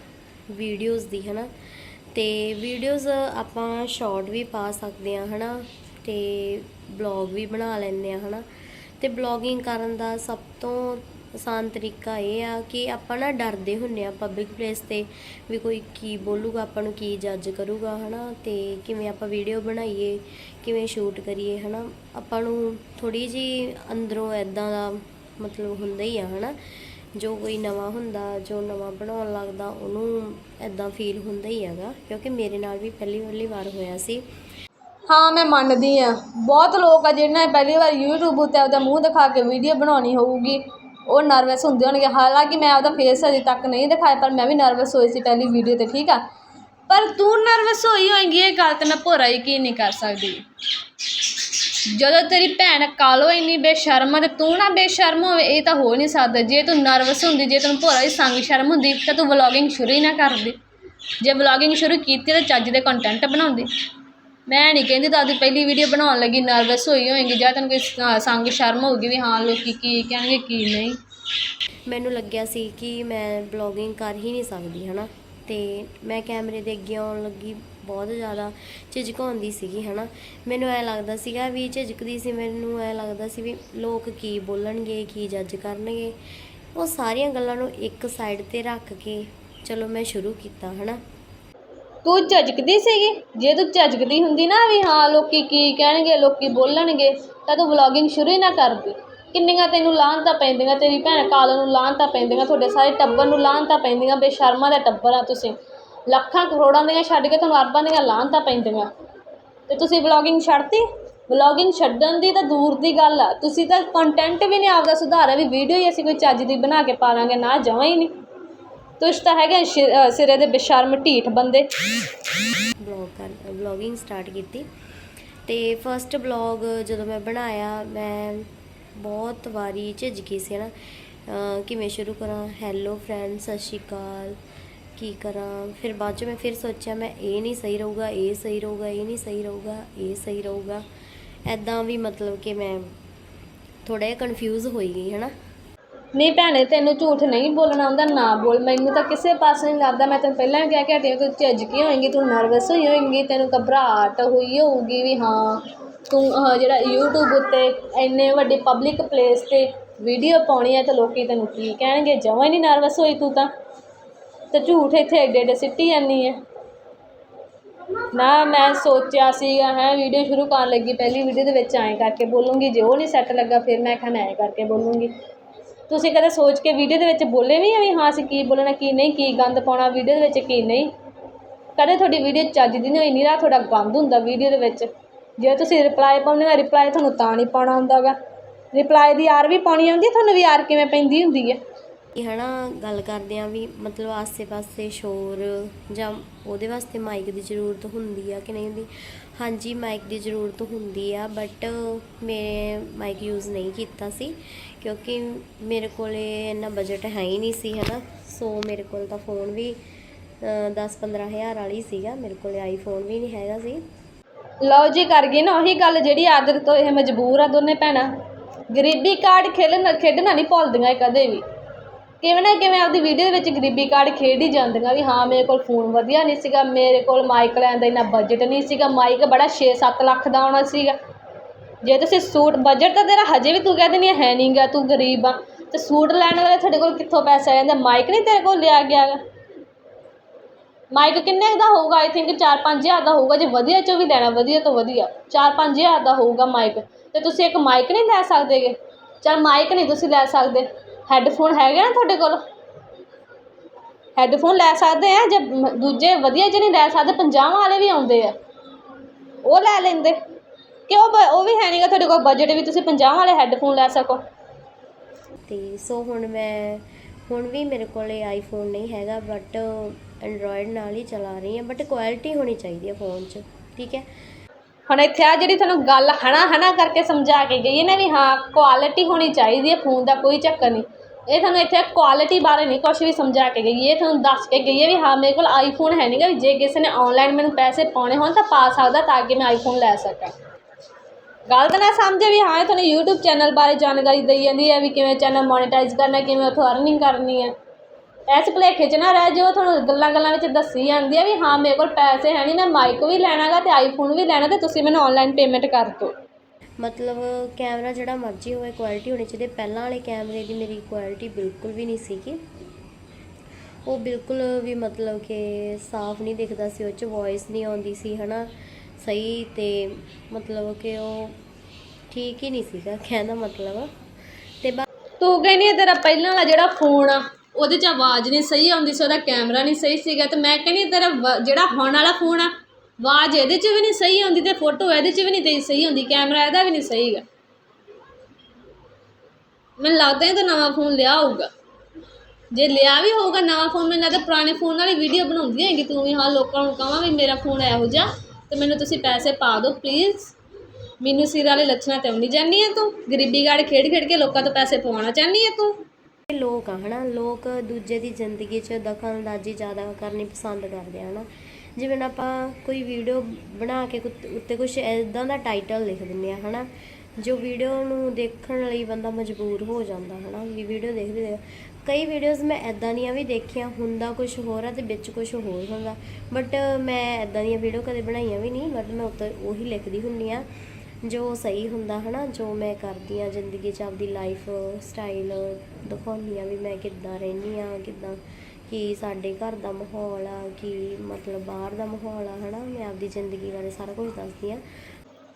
ਵੀਡੀਓਜ਼ ਦੀ, ਹਨਾ? ਤੇ ਵੀਡੀਓਜ਼ ਆਪਾਂ ਸ਼ਾਰਟ ਵੀ ਪਾ ਸਕਦੇ ਆ ਹਨਾ? ਤੇ ਬਲੌਗ ਵੀ ਬਣਾ ਲੈਂਦੇ ਆ ਹਨਾ? ਤੇ ਬਲੌਗਿੰਗ ਕਰਨ ਦਾ ਸਭ ਤੋਂ ਆਸਾਨ ਤਰੀਕਾ ਇਹ ਆ ਕਿ ਆਪਾਂ ਨਾ ਡਰਦੇ ਹੁੰਨੇ ਆ ਪਬਲਿਕ ਪਲੇਸ ਤੇ ਵੀ ਕੋਈ ਕੀ ਬੋਲੂਗਾ, ਆਪਾਂ ਨੂੰ ਕੀ ਜੱਜ ਕਰੂਗਾ, ਹਨਾ? ਤੇ ਕਿਵੇਂ ਆਪਾਂ ਵੀਡੀਓ ਬਣਾਈਏ, ਕਿਵੇਂ ਸ਼ੂਟ ਕਰੀਏ, ਹਨਾ? ਆਪਾਂ ਨੂੰ ਥੋੜੀ ਜੀ ਅੰਦਰੋਂ ਐਦਾਂ ਦਾ ਮਤਲਬ ਹੁੰਦਾ ਹੀ ਆ, ਹਨਾ? ਜੋ ਕੋਈ ਨਵਾਂ ਹੁੰਦਾ, ਜੋ ਨਵਾਂ ਬਣਾਉਣ ਲੱਗਦਾ, ਉਹਨੂੰ ਐਦਾਂ ਫੀਲ ਹੁੰਦਾ ਹੀ ਹੈਗਾ, ਕਿਉਂਕਿ ਮੇਰੇ ਨਾਲ ਵੀ ਪਹਿਲੀ ਪਹਿਲੀ ਵਾਰ ਹੋਇਆ ਸੀ। ਹਾਂ, ਮੈਂ ਮੰਨਦੀ ਆ। ਬਹੁਤ ਲੋਕ ਆ ਜਿਹਨਾਂ ਨੇ ਪਹਿਲੀ ਵਾਰ YouTube ਉੱਤੇ ਆਪਦਾ ਮੂੰਹ ਦਿਖਾ ਕੇ ਵੀਡੀਓ ਬਣਾਉਣੀ ਹੋਊਗੀ, ਉਹ ਨਰਵਸ ਹੁੰਦੇ ਹੋਣਗੇ। ਹਾਲਾਂਕਿ ਮੈਂ ਆਪਦਾ ਫੇਸ ਅਜੇ ਤੱਕ ਨਹੀਂ ਦਿਖਾਇਆ, ਪਰ ਮੈਂ ਵੀ ਨਰਵਸ ਹੋਈ ਸੀ ਪਹਿਲੀ ਵੀਡੀਓ ਤੇ, ਠੀਕ ਆ? ਪਰ ਤੂੰ ਨਰਵਸ ਹੋਈ ਹੋਏਗੀ, ਇਹ ਗੱਲ ਤੇ ਮੈਂ ਭੋਰਾ ਯਕੀਨ ਨਹੀਂ ਕਰ ਸਕਦੀ। ਜਦੋਂ ਤੇਰੀ ਭੈਣ ਕਾਲੋ ਇੰਨੀ ਬੇਸ਼ਰਮ ਆ ਅਤੇ ਤੂੰ ਨਾ ਬੇਸ਼ਰਮ ਹੋਵੇ, ਇਹ ਤਾਂ ਹੋ ਨਹੀਂ ਸਕਦਾ। ਜੇ ਤੂੰ ਨਰਵਸ ਹੁੰਦੀ, ਜੇ ਤੈਨੂੰ ਭੋਰਾ ਹੀ ਸੰਗ ਸ਼ਰਮ ਹੁੰਦੀ, ਤਾਂ ਤੂੰ ਵਲੋਗਿੰਗ ਸ਼ੁਰੂ ਹੀ ਨਾ ਕਰਦੀ। ਜੇ ਵਲੋਗਿੰਗ ਸ਼ੁਰੂ ਕੀਤੀ, ਤਾਂ ਚੱਜ ਦੇ ਕੰਟੈਂਟ ਬਣਾਉਂਦੀ। ਮੈਂ ਨਹੀਂ ਕਹਿੰਦੀ ਤਾਂ ਆਪਦੀ ਪਹਿਲੀ ਵੀਡੀਓ ਬਣਾਉਣ ਲੱਗੀ, ਨਰਵਸ ਹੋਈ ਹੋਏਗੀ, ਜਾਂ ਤੈਨੂੰ ਕੋਈ ਸ- ਸੰਗ ਸ਼ਰਮ ਹੋਊਗੀ ਵੀ ਹਾਂ, ਲੋਕੀ ਕੀ ਕਹਿਣਗੇ, ਕੀ ਨਹੀਂ। ਮੈਨੂੰ ਲੱਗਿਆ ਸੀ ਕਿ ਮੈਂ ਬਲੌਗਿੰਗ ਕਰ ਹੀ ਨਹੀਂ ਸਕਦੀ, ਹਨਾ? ਤੇ ਮੈਂ ਕੈਮਰੇ ਦੇ ਅੱਗੇ ਆਉਣ ਲੱਗੀ ਬਹੁਤ ਜ਼ਿਆਦਾ ਝਿਜਕਾਉਂਦੀ ਸੀਗੀ, ਹਨਾ। ਮੈਨੂੰ ਐ ਲੱਗਦਾ ਸੀਗਾ ਵੀ ਝਿਜਕਦੀ ਸੀ, ਮੈਨੂੰ ਐ ਲੱਗਦਾ ਸੀ ਵੀ ਲੋਕ ਕੀ ਬੋਲਣਗੇ, ਕੀ ਜੱਜ ਕਰਨਗੇ। ਉਹ ਸਾਰੀਆਂ ਗੱਲਾਂ ਨੂੰ ਇੱਕ ਸਾਈਡ ਤੇ ਰੱਖ ਕੇ ਚਲੋ ਮੈਂ ਸ਼ੁਰੂ ਕੀਤਾ, ਹਨਾ। ਤੂੰ ਝਜਕਦੀ ਸੀਗੀ? ਜੇ ਤੂੰ ਝਜਕਦੀ ਹੁੰਦੀ ਨਾ ਵੀ ਹਾਂ, ਲੋਕੀ ਕੀ ਕਹਿਣਗੇ, ਲੋਕੀ ਬੋਲਣਗੇ, ਤਾਂ ਤੂੰ ਵਲੌਗਿੰਗ ਸ਼ੁਰੂ ਹੀ ਨਾ ਕਰਦੀ। ਕਿੰਨੀਆਂ ਤੈਨੂੰ ਲਾਹਨਤਾਂ ਪੈਂਦੀਆਂ, ਤੇਰੀ ਭੈਣ ਕਾਲ ਨੂੰ ਲਾਹਨਤਾਂ ਪੈਂਦੀਆਂ, ਤੁਹਾਡੇ ਸਾਰੇ ਟੱਬਰ ਨੂੰ ਲਾਹਨਤਾਂ ਪੈਂਦੀਆਂ, ਬੇਸ਼ਰਮਾਂ ਦਾ ਟੱਬਰ ਆ ਤੁਸੀਂ। ਲੱਖਾਂ ਕਰੋੜਾਂ ਦੀਆਂ ਛੱਡ ਕੇ ਤੁਹਾਨੂੰ ਅਰਬਾਂ ਦੀਆਂ ਲਾਹਨਤਾਂ ਪੈਂਦੀਆਂ। ਤੇ ਤੁਸੀਂ ਵਲੌਗਿੰਗ ਛੱਡਤੀ? ਵਲੌਗਿੰਗ ਛੱਡਣ ਦੀ ਤਾਂ ਦੂਰ ਦੀ ਗੱਲ ਆ। ਤੁਸੀਂ ਤਾਂ ਕੰਟੈਂਟ ਵੀ ਨਹੀਂ ਆਪਦਾ ਸੁਧਾਰਿਆ ਵੀ ਵੀਡੀਓ ਹੀ ਅਸੀਂ ਕੋਈ ਚੱਜ ਦੀ ਬਣਾ ਕੇ ਪਾ ਲਾਂਗੇ ਨਾ ਜਮਾਂ ਹੀ ਨਹੀਂ ਤੁਸੀਂ ਤਾਂ ਹੈਗੇ ਸ਼ਿ- ਸਿਰੇ ਦੇ ਬੇਸ਼ਰਮ ਢੀਠ ਬੰਦੇ। ਬਲੌਗ ਕਰ ਬਲੌਗਿੰਗ ਸਟਾਰਟ ਕੀਤੀ। ਤੇ ਫਰਸਟ ਬਲੌਗ ਜਦੋਂ ਮੈਂ ਬਣਾਇਆ, ਮੈਂ ਬਹੁਤ ਵਾਰੀ ਝਿਜਕੀ ਸੀ ਨਾ ਕਿਵੇਂ ਸ਼ੁਰੂ ਕਰਾਂ? ਹੈਲੋ ਫਰੈਂਡ ਸਤਿ ਸ਼੍ਰੀ ਅਕਾਲ। ਕੀ ਕਰਾਂ? ਫਿਰ ਬਾਅਦ ਚ ਮੈਂ ਫਿਰ ਸੋਚਿਆ ਮੈਂ ਇਹ ਨਹੀਂ ਸਹੀ ਰਹੂਗਾ ਇਹ ਸਹੀ ਰਹੂਗਾ ਇਹ ਨਹੀਂ ਸਹੀ ਰਹੂਗਾ ਇਹ ਸਹੀ ਰਹੂਗਾ। ਐਦਾਂ ਵੀ ਮਤਲਬ ਕਿ ਮੈਂ ਥੋੜਾ ਜਿਹਾ ਕਨਫਿਊਜ਼ ਹੋਈ ਗਈ ਹਨਾ? ਨਹੀਂ ਭੈਣੇ ਤੈਨੂੰ ਝੂਠ ਨਹੀਂ ਬੋਲਣਾ ਆਉਂਦਾ ਨਾ ਬੋਲ। ਮੈਨੂੰ ਤਾਂ ਕਿਸੇ ਪਾਸੇ ਨਹੀਂ ਲੱਗਦਾ। ਮੈਂ ਤੈਨੂੰ ਪਹਿਲਾਂ ਵੀ ਕਹਿ ਕੇ ਹਟੀ ਹਾਂ, ਤੂੰ ਝਿਜਕੀ ਹੋਏਂਗੀ? ਤੂੰ ਨਰਵਸ ਹੋਈ ਹੋਏਗੀ ਤੈਨੂੰ ਘਬਰਾਹਟ ਹੋਈ ਹੋਊਗੀ ਵੀ ਹਾਂ ਤੂੰ ਜਿਹੜਾ YouTube ਉੱਤੇ ਇੰਨੇ ਵੱਡੇ ਪਬਲਿਕ ਪਲੇਸ ਤੇ ਵੀਡੀਓ ਪਾਉਣੀ ਹੈ ਤਾਂ ਲੋਕੀ ਤੈਨੂੰ ਕੀ ਕਹਿਣਗੇ? ਜਮਾਂ ਹੀ ਨਹੀਂ ਨਰਵਸ ਹੋਈ ਤੂੰ ਤਾਂ। ਤੇ ਝੂਠ ਇੱਥੇ ਐਡੇ ਐਡੇ ਸਿੱਟੀ ਜਾਂਦੀ ਹੈ ਨਾ ਮੈਂ ਸੋਚਿਆ ਸੀਗਾ, ਹੈ ਵੀਡੀਓ ਸ਼ੁਰੂ ਕਰਨ ਲੱਗੀ, ਪਹਿਲੀ ਵੀਡੀਓ ਦੇ ਵਿੱਚ ਐਂ ਕਰਕੇ ਬੋਲੂੰਗੀ, ਜੇ ਉਹ ਨਹੀਂ ਸੈੱਟ ਲੱਗਾ, ਫਿਰ ਮੈਂ ਕਿਹਾ ਮੈਂ ਐਂ ਕਰਕੇ ਬੋਲੂੰਗੀ। ਤੁਸੀਂ ਕਦੇ ਸੋਚ ਕੇ ਵੀਡੀਓ ਦੇ ਵਿੱਚ ਬੋਲੇ ਵੀ ਆ ਵੀ ਹਾਂ, ਅਸੀਂ ਕੀ ਬੋਲਣਾ, ਕੀ ਨਹੀਂ, ਕੀ ਗੰਦ ਪਾਉਣਾ ਵੀਡੀਓ ਦੇ ਵਿੱਚ ਕੀ ਨਹੀਂ? ਕਦੇ ਤੁਹਾਡੀ ਵੀਡੀਓ ਚੱਜ ਦੀ ਨਹੀਂ ਹੋਈ ਨਹੀਂ ਰਾ ਤੁਹਾਡਾ ਗੰਦ ਹੁੰਦਾ ਵੀਡੀਓ ਦੇ ਵਿੱਚ। ਜੇ ਤੁਸੀਂ ਰਿਪਲਾਈ ਪਾਉਂਦੇ ਨਾ ਰਿਪਲਾਈ ਤੁਹਾਨੂੰ ਤਾਂ ਨਹੀਂ ਪਾਉਣਾ ਹੁੰਦਾਗਾ। ਰਿਪਲਾਈ ਦੀ ਆਰ ਵੀ ਪਾਉਣੀ ਆਉਂਦੀ ਤੁਹਾਨੂੰ ਵੀ ਆਰ ਕਿਵੇਂ ਪੈਂਦੀ ਹੁੰਦੀ ਹੈ ਹਨਾ ਗੱਲ ਕਰਦੇ ਆ ਵੀ ਮਤਲਬ ਆਸੇ-ਪਾਸੇ ਸ਼ੋਰ ਜਾਂ ਉਹਦੇ ਵਾਸਤੇ ਮਾਈਕ ਦੀ ਜ਼ਰੂਰਤ ਹੁੰਦੀ ਆ ਕਿ ਨਹੀਂ ਹੁੰਦੀ? ਹਾਂਜੀ ਮਾਈਕ ਦੀ ਜ਼ਰੂਰਤ ਹੁੰਦੀ ਆ ਬਟ ਮੈਂ ਮਾਈਕ ਯੂਜ਼ ਨਹੀਂ ਕੀਤਾ ਸੀ ਕਿਉਂਕਿ ਮੇਰੇ ਕੋਲੇ ਇੰਨਾ ਬਜਟ ਹੈ ਹੀ ਨਹੀਂ ਸੀ ਹਨਾ। ਸੋ ਮੇਰੇ ਕੋਲ ਤਾਂ ਫੋਨ ਵੀ 10-15 ਹਜ਼ਾਰ ਵਾਲੀ ਸੀਗਾ, ਮੇਰੇ ਕੋਲੇ ਆਈਫੋਨ ਵੀ ਨਹੀਂ ਹੈਗਾ ਸੀ। ਲਓ ਜੀ, ਕਰ ਗਈ ਨਾ ਉਹੀ ਗੱਲ ਜਿਹੜੀ ਆਦਰ ਤੋਂ ਇਹ ਮਜਬੂਰ ਆ ਦੋਨੇ ਭੈਣਾਂ। ਗਰੀਬੀ ਕਾਰਡ ਖੇਲਣ, ਖੇਡਣਾ ਨਹੀਂ ਭੁੱਲਦੀਆਂ ਕਦੇ ਵੀ। ਕਿਵੇਂ ਨਾ ਕਿਵੇਂ ਆਪਦੀ ਵੀਡੀਓ ਦੇ ਵਿੱਚ ਗਰੀਬੀ ਕਾਰਡ ਖੇਡ ਹੀ ਜਾਂਦੀਆਂ ਵੀ ਹਾਂ ਮੇਰੇ ਕੋਲ ਫੋਨ ਵਧੀਆ ਨਹੀਂ ਸੀਗਾ, ਮੇਰੇ ਕੋਲ ਮਾਈਕ ਲੈਣ ਦਾ ਇੰਨਾ ਬਜਟ ਨਹੀਂ ਸੀਗਾ ਮਾਈਕ ਬੜਾ 6-7 ਲੱਖ ਦਾ ਆਉਣਾ ਸੀਗਾ। ਜੇ ਤੁਸੀਂ ਸੂਟ ਬਜਟ ਤਾਂ ਤੇਰਾ ਹਜੇ ਵੀ ਤੂੰ ਕਹਿ ਦਿੰਦੀ ਹੈ ਨਹੀਂਗਾ ਤੂੰ ਗਰੀਬ ਆ। ਤੇ ਸੂਟ ਲੈਣ ਵਾਲੇ ਤੁਹਾਡੇ ਕੋਲ ਕਿੱਥੋਂ ਪੈਸਾ ਆ ਜਾਂਦਾ? ਮਾਈਕ ਨਹੀਂ ਤੇਰੇ ਕੋਲ ਲਿਆ ਗਿਆ ਗਾ ਮਾਈਕ ਕਿੰਨੇ ਕੁ ਦਾ ਹੋਊਗਾ? ਆਈ ਥਿੰਕ 4-5000 ਦਾ ਹੋਊਗਾ, ਜੇ ਵਧੀਆ ਚੋਂ ਵੀ ਲੈਣਾ, ਵਧੀਆ ਤੋਂ ਵਧੀਆ। 4-5000 ਦਾ ਹੋਊਗਾ ਮਾਈਕ ਤੇ ਤੁਸੀਂ ਇੱਕ ਮਾਈਕ ਨਹੀਂ ਲੈ ਸਕਦੇਗੇ ਚਲ ਮਾਈਕ ਨਹੀਂ ਤੁਸੀਂ ਲੈ ਸਕਦੇ। ਹੈੱਡਫੋਨ ਹੈਗੇ ਨਾ ਤੁਹਾਡੇ ਕੋਲ? ਹੈੱਡਫੋਨ ਲੈ ਸਕਦੇ ਆ ਜੇ ਦੂਜੇ ਵਧੀਆ ਜਿਹੇ ਨਹੀਂ ਲੈ ਸਕਦੇ ਪੰਜਾਹਾਂ ਵਾਲੇ ਵੀ ਆਉਂਦੇ ਆ। ਉਹ ਲੈ ਲੈਂਦੇ। ਕਿਉਂ ਬ- ਉਹ ਵੀ ਹੈ ਨਹੀਂਗਾ ਤੁਹਾਡੇ ਕੋਲ ਬਜਟ ਵੀ ਤੁਸੀਂ ਪੰਜਾਹਾਂ ਵਾਲੇ ਹੈੱਡਫੋਨ ਲੈ ਸਕੋ। ਤੇ ਸੋ ਹੁਣ ਮੈਂ ਹੁਣ ਵੀ ਮੇਰੇ ਕੋਲੇ ਆਈਫੋਨ ਨਹੀਂ ਹੈਗਾ ਬਟ ਐਂਡਰੋਇਡ ਨਾਲ ਹੀ ਚਲਾ ਰਹੀ ਹਾਂ ਬਟ ਕੁਆਲਿਟੀ ਹੋਣੀ ਚਾਹੀਦੀ ਹੈ ਫੋਨ 'ਚ ਠੀਕ ਹੈ? ਹੁਣ ਇੱਥੇ ਆ ਜਿਹੜੀ ਤੁਹਾਨੂੰ ਗੱਲ ਹਨਾ ਹਨਾ ਕਰਕੇ ਸਮਝਾ ਕੇ ਗਈ ਹੈ ਨਾ ਵੀ ਹਾਂ ਕੁਆਲਿਟੀ ਹੋਣੀ ਚਾਹੀਦੀ ਹੈ ਫੋਨ ਦਾ ਕੋਈ ਚੱਕਰ ਨਹੀਂ। ਇਹ ਤੁਹਾਨੂੰ ਇੱਥੇ ਕੁਆਲਿਟੀ ਬਾਰੇ ਨਹੀਂ ਕੁਝ ਵੀ ਸਮਝਾ ਕੇ ਗਈ, ਇਹ ਤੁਹਾਨੂੰ ਦੱਸ ਕੇ ਗਈ ਹੈ ਵੀ ਹਾਂ, ਮੇਰੇ ਕੋਲ ਆਈਫੋਨ ਹੈ ਨਹੀਂਗਾ ਵੀ ਜੇ ਕਿਸੇ ਨੇ ਆਨਲਾਈਨ ਮੈਨੂੰ ਪੈਸੇ ਪਾਉਣੇ ਹੋਣ ਤਾਂ ਪਾ ਸਕਦਾ ਤਾਂ ਕਿ ਮੈਂ ਆਈਫੋਨ ਲੈ ਸਕਾਂ। ਗਲਤ ਨਾ ਸਮਝੇ ਵੀ ਹਾਂ, ਇਹ ਤੁਹਾਨੂੰ YouTube ਚੈਨਲ ਬਾਰੇ ਜਾਣਕਾਰੀ ਦਈ ਜਾਂਦੀ ਹੈ ਵੀ ਕਿਵੇਂ ਚੈਨਲ ਮੋਨੇਟਾਈਜ਼ ਕਰਨਾ, ਕਿਵੇਂ ਉੱਥੋਂ ਅਰਨਿੰਗ ਕਰਨੀ ਹੈ। ਇਸ ਭੁਲੇਖੇ 'ਚ ਨਾ ਰਹਿ ਜਾਓ, ਤੁਹਾਨੂੰ ਗੱਲਾਂ ਗੱਲਾਂ ਵਿੱਚ ਦੱਸੀ ਜਾਂਦੀ ਹੈ ਵੀ ਹਾਂ, ਮੇਰੇ ਕੋਲ ਪੈਸੇ ਹੈ ਨਹੀਂ ਮੈਂ ਮਾਈਕ ਵੀ ਲੈਣਾਗਾ ਤੇ ਆਈਫੋਨ ਵੀ ਲੈਣਾ ਤੇ ਤੁਸੀਂ ਮੈਨੂੰ ਆਨਲਾਈਨ ਪੇਮੈਂਟ ਕਰ ਦਿਓ। ਮਤਲਬ ਕੈਮਰਾ ਜਿਹੜਾ ਮਰਜ਼ੀ ਹੋਵੇ ਕੁਆਲਿਟੀ ਹੋਣੀ ਚਾਹੀਦੀ। ਪਹਿਲਾਂ ਵਾਲੇ ਕੈਮਰੇ ਦੀ ਮੇਰੀ ਕੁਆਲਿਟੀ ਬਿਲਕੁਲ ਵੀ ਨਹੀਂ ਸੀਗੀ। ਉਹ ਬਿਲਕੁਲ ਵੀ ਮਤਲਬ ਕਿ ਸਾਫ਼ ਨਹੀਂ ਦਿਖਦਾ ਸੀ, ਉਹ 'ਚ ਵੌਇਸ ਨਹੀਂ ਆਉਂਦੀ ਸੀ, ਹਨਾ? ਸਹੀ ਤੇ ਮਤਲਬ ਕਿ ਉਹ ਠੀਕ ਹੀ ਨਹੀਂ ਸੀਗਾ, ਕਹਿਣ ਦਾ ਮਤਲਬ। ਤੇ ਬਾ ਤੂੰ ਕਹਿੰਦੀ ਹੈ ਤੇਰਾ ਪਹਿਲਾਂ ਵਾਲਾ ਜਿਹੜਾ ਫੋਨ ਆ, ਉਹਦੇ 'ਚ ਆਵਾਜ਼ ਨਹੀਂ ਸਹੀ ਆਉਂਦੀ ਸੀ, ਉਹਦਾ ਕੈਮਰਾ ਨਹੀਂ ਸਹੀ ਸੀਗਾ। ਤੇ ਮੈਂ ਕਹਿੰਦੀ ਹਾਂ ਤੇਰਾ ਵ- ਜਿਹੜਾ ਹੁਣ ਵਾਲਾ ਫੋਨ ਆ ਆਵਾਜ਼ ਇਹਦੇ 'ਚ ਵੀ ਨਹੀਂ ਸਹੀ ਆਉਂਦੀ ਤੇ ਫੋਟੋ ਇਹਦੇ 'ਚ ਵੀ ਨਹੀਂ ਤੇਰੀ ਸਹੀ ਹੁੰਦੀ ਕੈਮਰਾ ਇਹਦਾ ਵੀ ਨਹੀਂ ਸਹੀ ਗਾ। ਮੈਨੂੰ ਲੱਗਦਾ ਹੈ ਤੂੰ ਨਵਾਂ ਫੋਨ ਲਿਆ ਹੋਊਗਾ। ਜੇ ਲਿਆ ਵੀ ਹੋਊਗਾ ਨਵਾਂ ਫੋਨ, ਮੈਨੂੰ ਲੱਗਦਾ ਪੁਰਾਣੇ ਫੋਨ ਵਾਲੀ ਵੀਡੀਓ ਬਣਾਉਂਦੀ ਹੈਗੀ ਤੂੰ ਵੀ ਹਾਂ ਲੋਕਾਂ ਨੂੰ ਕਹਾਂ ਵੀ ਮੇਰਾ ਫੋਨ ਇਹੋ ਜਿਹਾ, ਤੇ ਮੈਨੂੰ ਤੁਸੀਂ ਪੈਸੇ ਪਾ ਦਿਓ ਪਲੀਜ਼ ਮੈਨੂੰ ਸਿਰ ਵਾਲੇ ਲੱਛਣਾਂ ਤੇ ਆਉਣੀ ਜਾਨੀ ਹੈ ਤੂੰ, ਗਰੀਬੀ ਗਾੜ ਖੇਡ ਖੇਡ ਕੇ ਲੋਕਾਂ ਤੋਂ ਪੈਸੇ ਪਵਾਉਣਾ ਚਾਹਨੀ ਹੈ ਤੂੰ? ਇਹ ਲੋਕ ਆ ਹਨਾ, ਲੋਕ ਦੂਜੇ ਦੀ ਜ਼ਿੰਦਗੀ 'ਚ ਦਖਲਅੰਦਾਜ਼ੀ ਜ਼ਿਆਦਾ ਕਰਨੀ ਪਸੰਦ ਕਰਦੇ ਆ ਹਨਾ। ਜਿਵੇਂ ਆਪਾਂ ਕੋਈ ਵੀਡੀਓ ਬਣਾ ਕੇ ਕੁ- ਉੱਤੇ ਕੁਝ ਇਦਾਂ ਦਾ ਟਾਈਟਲ ਲਿਖ ਦਿੰਦੇ ਆ ਹਨਾ? ਜੋ ਵੀਡੀਓ ਨੂੰ ਦੇਖਣ ਲਈ ਬੰਦਾ ਮਜਬੂਰ ਹੋ ਜਾਂਦਾ, ਹਨਾ? ਵੀ ਵੀਡੀਓ ਦੇਖਦੇ ਦੇਖ ਕਈ ਵੀਡੀਓਜ਼ ਮੈਂ ਇਦਾਂ ਦੀਆਂ ਵੀ ਦੇਖੀਆਂ, ਹੁੰਦਾ ਕੁਝ ਹੋਰ ਆ ਤੇ ਵਿੱਚ ਕੁਝ ਹੋਰ ਹੁੰਦਾ। ਬਟ ਮੈਂ ਇਦਾਂ ਦੀਆਂ ਵੀਡੀਓ ਕਦੇ ਬਣਾਈਆਂ ਵੀ ਨਹੀਂ ਬਟ ਮੈਂ ਉੱਤੇ ਉਹੀ ਲਿਖਦੀ ਹੁੰਦੀ ਆ ਜੋ ਸਹੀ ਹੁੰਦਾ, ਹਨਾ? ਜੋ ਮੈਂ ਕਰਦੀ ਆ ਜ਼ਿੰਦਗੀ 'ਚ ਆਪਦੀ ਲਾਈਫ ਸਟਾਈਲ ਦਿਖਾਉਂਦੀ ਆ ਵੀ ਮੈਂ ਕਿੱਦਾਂ ਰਹਿੰਦੀ ਆ ਕਿੱਦਾਂ ਕੀ ਸਾਡੇ ਘਰ ਦਾ ਮਾਹੌਲ ਆ, ਕੀ ਮਤਲਬ ਬਾਹਰ ਦਾ ਮਾਹੌਲ ਆ, ਹਨਾ? ਮੈਂ ਆਪਦੀ ਜ਼ਿੰਦਗੀ ਬਾਰੇ ਸਾਰਾ ਕੁਝ ਦੱਸਦੀ ਆ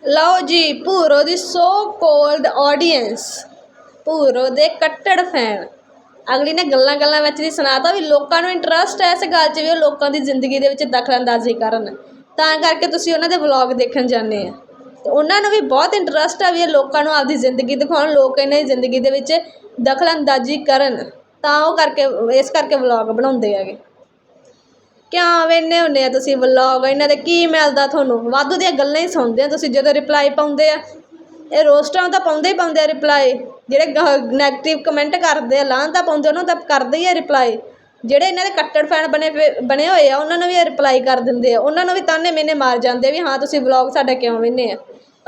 ਲਓ ਜੀ, ਭੂਰੋ ਦੀ ਸੋ ਕੋਲਡ ਆਡੀਅנס ਭੂਰੋ ਦੇ ਕੱਟੜ ਫੈਨ ਅਗਲੀ ਨੇ ਗੱਲਾਂ ਗੱਲਾਂ ਵਿੱਚ ਦੀ ਸੁਣਾਤਾ ਵੀ ਲੋਕਾਂ ਨੂੰ ਇੰਟਰਸਟ ਹੈ ਇਸ ਗੱਲ 'ਚ ਵੀ ਉਹ ਲੋਕਾਂ ਦੀ ਜ਼ਿੰਦਗੀ ਦੇ ਵਿੱਚ ਦਖਲਅੰਦਾਜ਼ੀ ਕਰਨ। ਤਾਂ ਕਰਕੇ ਤੁਸੀਂ ਉਹਨਾਂ ਦੇ ਵਲੌਗ ਦੇਖਣ ਜਾਂਦੇ ਆ। ਤੇ ਉਹਨਾਂ ਨੂੰ ਵੀ ਬਹੁਤ ਇੰਟਰਸਟ ਆ ਵੀ ਇਹ ਲੋਕਾਂ ਨੂੰ ਆਪਦੀ ਜ਼ਿੰਦਗੀ ਦਿਖਾਉਣ, ਲੋਕ ਇਹਨਾਂ ਦੀ ਜ਼ਿੰਦਗੀ ਦੇ ਵਿੱਚ ਦਖਲਅੰਦਾਜ਼ੀ ਕਰਨ। ਤਾਂ ਉਹ ਕਰਕੇ, ਇਸ ਕਰਕੇ ਵਲੋਗ ਬਣਾਉਂਦੇ ਹੈਗੇ। ਕਿਉਂ ਵੇਨੇ ਹੁੰਦੇ ਆ ਤੁਸੀਂ ਵਲੋਗ ਇਹਨਾਂ ਦੇ ਕੀ ਮਿਲਦਾ ਤੁਹਾਨੂੰ? ਵਾਧੂ ਦੀਆਂ ਗੱਲਾਂ ਹੀ ਸੁਣਦੇ ਆ ਤੁਸੀਂ, ਜਦੋਂ ਰਿਪਲਾਈ ਪਾਉਂਦੇ ਆ। ਇਹ ਰੋਸਟਾਂ ਤਾਂ ਪਾਉਂਦੇ ਹੀ ਪਾਉਂਦੇ ਆ ਰਿਪਲਾਈ ਜਿਹੜੇ ਨੈਗੇਟਿਵ ਕਮੈਂਟ ਕਰਦੇ ਆ ਲਾਂ ਤਾਂ ਪਾਉਂਦੇ, ਉਹਨਾਂ ਤਾਂ ਕਰਦੇ ਹੀ ਆ ਰਿਪਲਾਈ ਜਿਹੜੇ ਇਹਨਾਂ ਦੇ ਕੱਟੜ ਫੈਨ ਬਣੇ ਪਏ- ਬਣੇ ਹੋਏ ਆ, ਉਹਨਾਂ ਨੂੰ ਵੀ ਰਿਪਲਾਈ ਕਰ ਦਿੰਦੇ ਆ। ਉਹਨਾਂ ਨੂੰ ਵੀ ਤਾਨੇ ਮੈਨੇ ਮਾਰ ਜਾਂਦੇ ਵੀ ਹਾਂ, ਤੁਸੀਂ ਵਲੌਗ ਸਾਡਾ ਕਿਉਂ ਵੇਨੇ ਆ?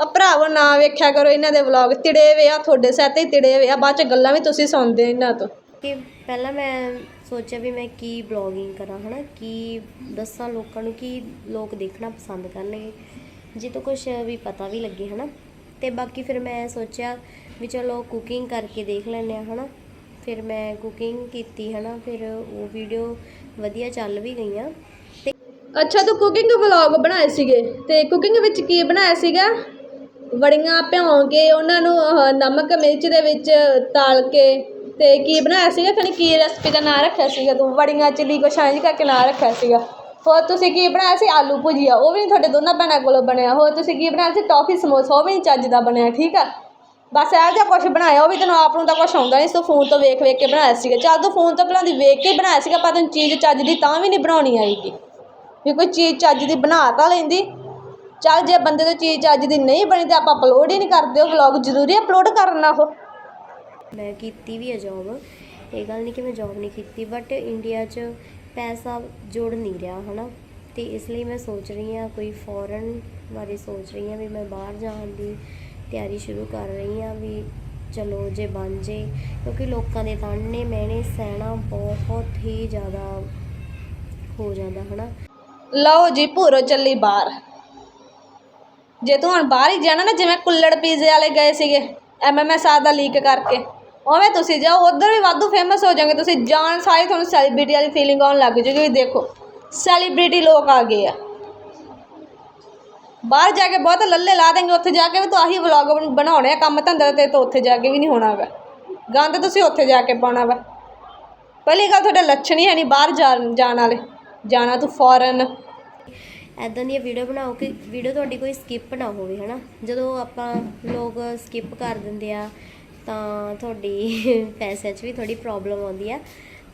ਆ ਭਰਾਵੋ, ਨਾ ਵੇਖਿਆ ਕਰੋ ਇਹਨਾਂ ਦੇ ਵਲੌਗ ਤਿੜੇ ਵੇ ਆ ਤੁਹਾਡੇ ਸਹਿਤ ਹੀ ਤਿੜੇ ਵੇ ਆ, ਬਾਅਦ ਚ ਗੱਲਾਂ ਵੀ ਤੁਸੀਂ ਸੁਣਦੇ ਇਹਨਾਂ ਤੋਂ। ਕਿ ਪਹਿਲਾਂ ਮੈਂ ਸੋਚਿਆ ਵੀ ਮੈਂ ਕੀ ਬਲੌਗਿੰਗ ਕਰਾਂ, ਹਨਾ? ਕੀ ਦੱਸਾਂ ਲੋਕਾਂ ਨੂੰ, ਕੀ ਲੋਕ ਦੇਖਣਾ ਪਸੰਦ ਕਰਨਗੇ? ਜੇ ਜਿੱਤੋਂ ਕੁਝ ਵੀ ਪਤਾ ਵੀ ਲੱਗੇ, ਹਨਾ? ਤੇ ਬਾਕੀ ਫਿਰ ਮੈਂ ਸੋਚਿਆ ਵੀ ਚਲੋ ਕੁਕਿੰਗ ਕਰਕੇ ਦੇਖ ਲੈਂਦੇ ਆ ਹਨਾ? ਫਿਰ ਮੈਂ ਕੁਕਿੰਗ ਕੀਤੀ, ਹਨਾ? ਫਿਰ ਉਹ ਵੀਡੀਓ ਵਧੀਆ ਚੱਲ ਵੀ ਗਈਆਂ। ਤੇ ਅੱਛਾ, ਤੂੰ ਕੁਕਿੰਗ ਵਲੌਗ ਬਣਾਏ ਸੀਗੇ? ਤੇ ਕੁਕਿੰਗ ਵਿੱਚ ਕੀ ਬਣਾਇਆ ਸੀਗਾ? ਵੜੀਆਂ ਭਿਉਂ ਕੇ, ਉਹਨਾਂ ਨੂੰ ਨਮਕ, ਮਿਰਚ ਦੇ ਵਿੱਚ ਤਾਲ ਕੇ। ਅਤੇ ਕੀ ਬਣਾਇਆ ਸੀਗਾ? ਫਿਰ ਕੀ ਰੈਸਪੀ ਦਾ ਨਾਂ ਰੱਖਿਆ ਸੀਗਾ ਤੂੰ। ਵੜੀਆਂ, ਚਿੱਲੀ ਕੁਛ ਇੰਝ ਕਰਕੇ ਨਾਂ ਰੱਖਿਆ ਸੀਗਾ। ਹੋਰ ਤੁਸੀਂ ਕੀ ਬਣਾਇਆ ਸੀ? ਆਲੂ ਭੁਜੀਆ। ਉਹ ਵੀ ਨੀ ਤੁਹਾਡੇ ਦੋਨਾਂ ਭੈਣਾਂ ਕੋਲੋਂ ਬਣਿਆ। ਹੋਰ ਤੁਸੀਂ ਕੀ ਬਣਾਇਆ ਸੀ? ਟੌਫੀ, ਸਮੋਸਾ, ਉਹ ਵੀ ਨਹੀਂ ਚੱਜ ਦਾ ਬਣਿਆ, ਠੀਕ ਆ? ਬਸ ਇਹੋ ਜਿਹਾ ਕੁਛ ਬਣਾਇਆ। ਉਹ ਵੀ ਤੈਨੂੰ ਆਪ ਨੂੰ ਤਾਂ ਕੁਛ ਆਉਂਦਾ ਨਹੀਂ ਤੂੰ ਫੋਨ ਤੋਂ ਵੇਖ ਵੇਖ ਕੇ ਬਣਾਇਆ ਸੀਗਾ। ਚੱਲ ਤੂੰ ਫੋਨ ਤੋਂ ਬਣਾਉਂਦੀ ਵੇਖ ਕੇ ਬਣਾਇਆ ਸੀਗਾ, ਪਰ ਤੈਨੂੰ ਚੀਜ਼ ਚੱਜ ਦੀ ਤਾਂ ਵੀ ਨਹੀਂ ਬਣਾਉਣੀ ਆਏਗੀ ਵੀ ਕੋਈ ਚੀਜ਼ ਚੱਜ ਦੀ ਬਣਾ ਤਾਂ ਲੈਂਦੀ। ਚੱਲ ਜੇ ਬੰਦੇ ਤੋਂ ਚੀਜ਼ ਚੱਜ ਦੀ ਨਹੀਂ ਬਣੀ ਤਾਂ ਆਪਾਂ ਅਪਲੋਡ ਹੀ ਨਹੀਂ ਕਰਦੇ। ਉਹ ਵਲੌਗ ਜ਼ਰੂਰੀ ਅਪਲੋਡ ਕਰਨਾ ਉਹ। ਮੈਂ ਕੀਤੀ ਵੀ ਹੈ ਜੌਬ ਇਹ ਗੱਲ ਨਹੀਂ ਕਿ ਮੈਂ ਜੌਬ ਨਹੀਂ ਕੀਤੀ ਬਟ ਇੰਡੀਆ 'ਚ ਪੈਸਾ ਜੋੜ ਨਹੀਂ ਰਿਹਾ, ਹਨਾ? ਤੇ ਇਸ ਲਈ ਮੈਂ ਸੋਚ ਰਹੀ ਹਾਂ, ਕੋਈ ਫੋਰਨ ਬਾਰੇ ਸੋਚ ਰਹੀ ਹਾਂ ਵੀ ਮੈਂ ਬਾਹਰ ਜਾਣ ਦੀ ਤਿਆਰੀ ਸ਼ੁਰੂ ਕਰ ਰਹੀ ਹਾਂ ਵੀ ਚਲੋ ਜੇ ਬਣ ਜੇ, ਕਿਉਂਕਿ ਲੋਕਾਂ ਦੇ ਤਾਣੇ ਮੈਨੇ ਸਹਿਣਾ ਬਹੁਤ ਹੀ ਜ਼ਿਆਦਾ ਹੋ ਜਾਂਦਾ, ਹਨਾ? ਲਓ ਜੀ, ਭੂਰੋ ਚੱਲੀ ਬਾਹਰ। ਜੇ ਤੂੰ ਹੁਣ ਬਾਹਰ ਹੀ ਜਾਣਾ ਨਾ, ਜਿਵੇਂ ਕੁੱਲੜ ਪੀਜ਼ੇ ਵਾਲੇ ਗਏ ਸੀਗੇ ਐਮਐਮਐਸ ਆ ਦਾ ਲੀਕ ਕਰਕੇ। ਉਵੇਂ ਤੁਸੀਂ ਜਾਓ, ਉਧਰ ਵੀ ਵਾਧੂ ਫੇਮਸ ਹੋ ਜਾਓਗੇ, ਤੁਸੀਂ ਜਾਣ ਸਾਰੇ ਤੁਹਾਨੂੰ ਸੈਲੀਬ੍ਰਿਟੀ ਵਾਲੀ ਫੀਲਿੰਗ ਆਉਣ ਲੱਗ ਜੂਗੀ, ਵੀ ਦੇਖੋ ਸੈਲੀਬ੍ਰਿਟੀ ਲੋਕ ਆ ਗਏ ਆ। ਬਾਹਰ ਜਾ ਕੇ ਬਹੁਤ ਲੱਲੇ ਲਾ ਦੇਂਗੇ ਉੱਥੇ ਜਾ ਕੇ ਵੀ ਤੂੰ ਆਹੀ ਵਲੌਗ ਬਣਾਉਣੇ ਆ, ਕੰਮ ਧੰਦਾ ਤੇ ਤਾਂ ਉੱਥੇ ਜਾ ਕੇ ਵੀ ਨਹੀਂ ਹੋਣਾ ਗਾ। ਗੰਦ ਤੁਸੀਂ ਉੱਥੇ ਜਾ ਕੇ ਪਾਉਣਾ ਵਾ। ਪਹਿਲੀ ਗੱਲ ਤੁਹਾਡਾ ਲੱਛਣ ਹੀ ਹੈ ਨਹੀਂ ਬਾਹਰ ਜਾਣ ਜਾਣ ਵਾਲੇ। ਜਾਣਾ ਤੂੰ ਫੋਰਨ ਐਦਾਂ ਦੀਆਂ ਵੀਡੀਓ ਬਣਾਓ ਕਿ ਵੀਡੀਓ ਤੁਹਾਡੀ ਕੋਈ ਸਕਿਪ ਨਾ ਹੋਵੇ, ਹਨਾ? ਜਦੋਂ ਆਪਾਂ ਲੋਕ ਸਕਿਪ ਕਰ ਦਿੰਦੇ ਆ ਤਾਂ ਤੁਹਾਡੀ ਪੈਸਿਆਂ 'ਚ ਵੀ ਥੋੜੀ ਪ੍ਰੋਬਲਮ ਆਉਂਦੀ ਆ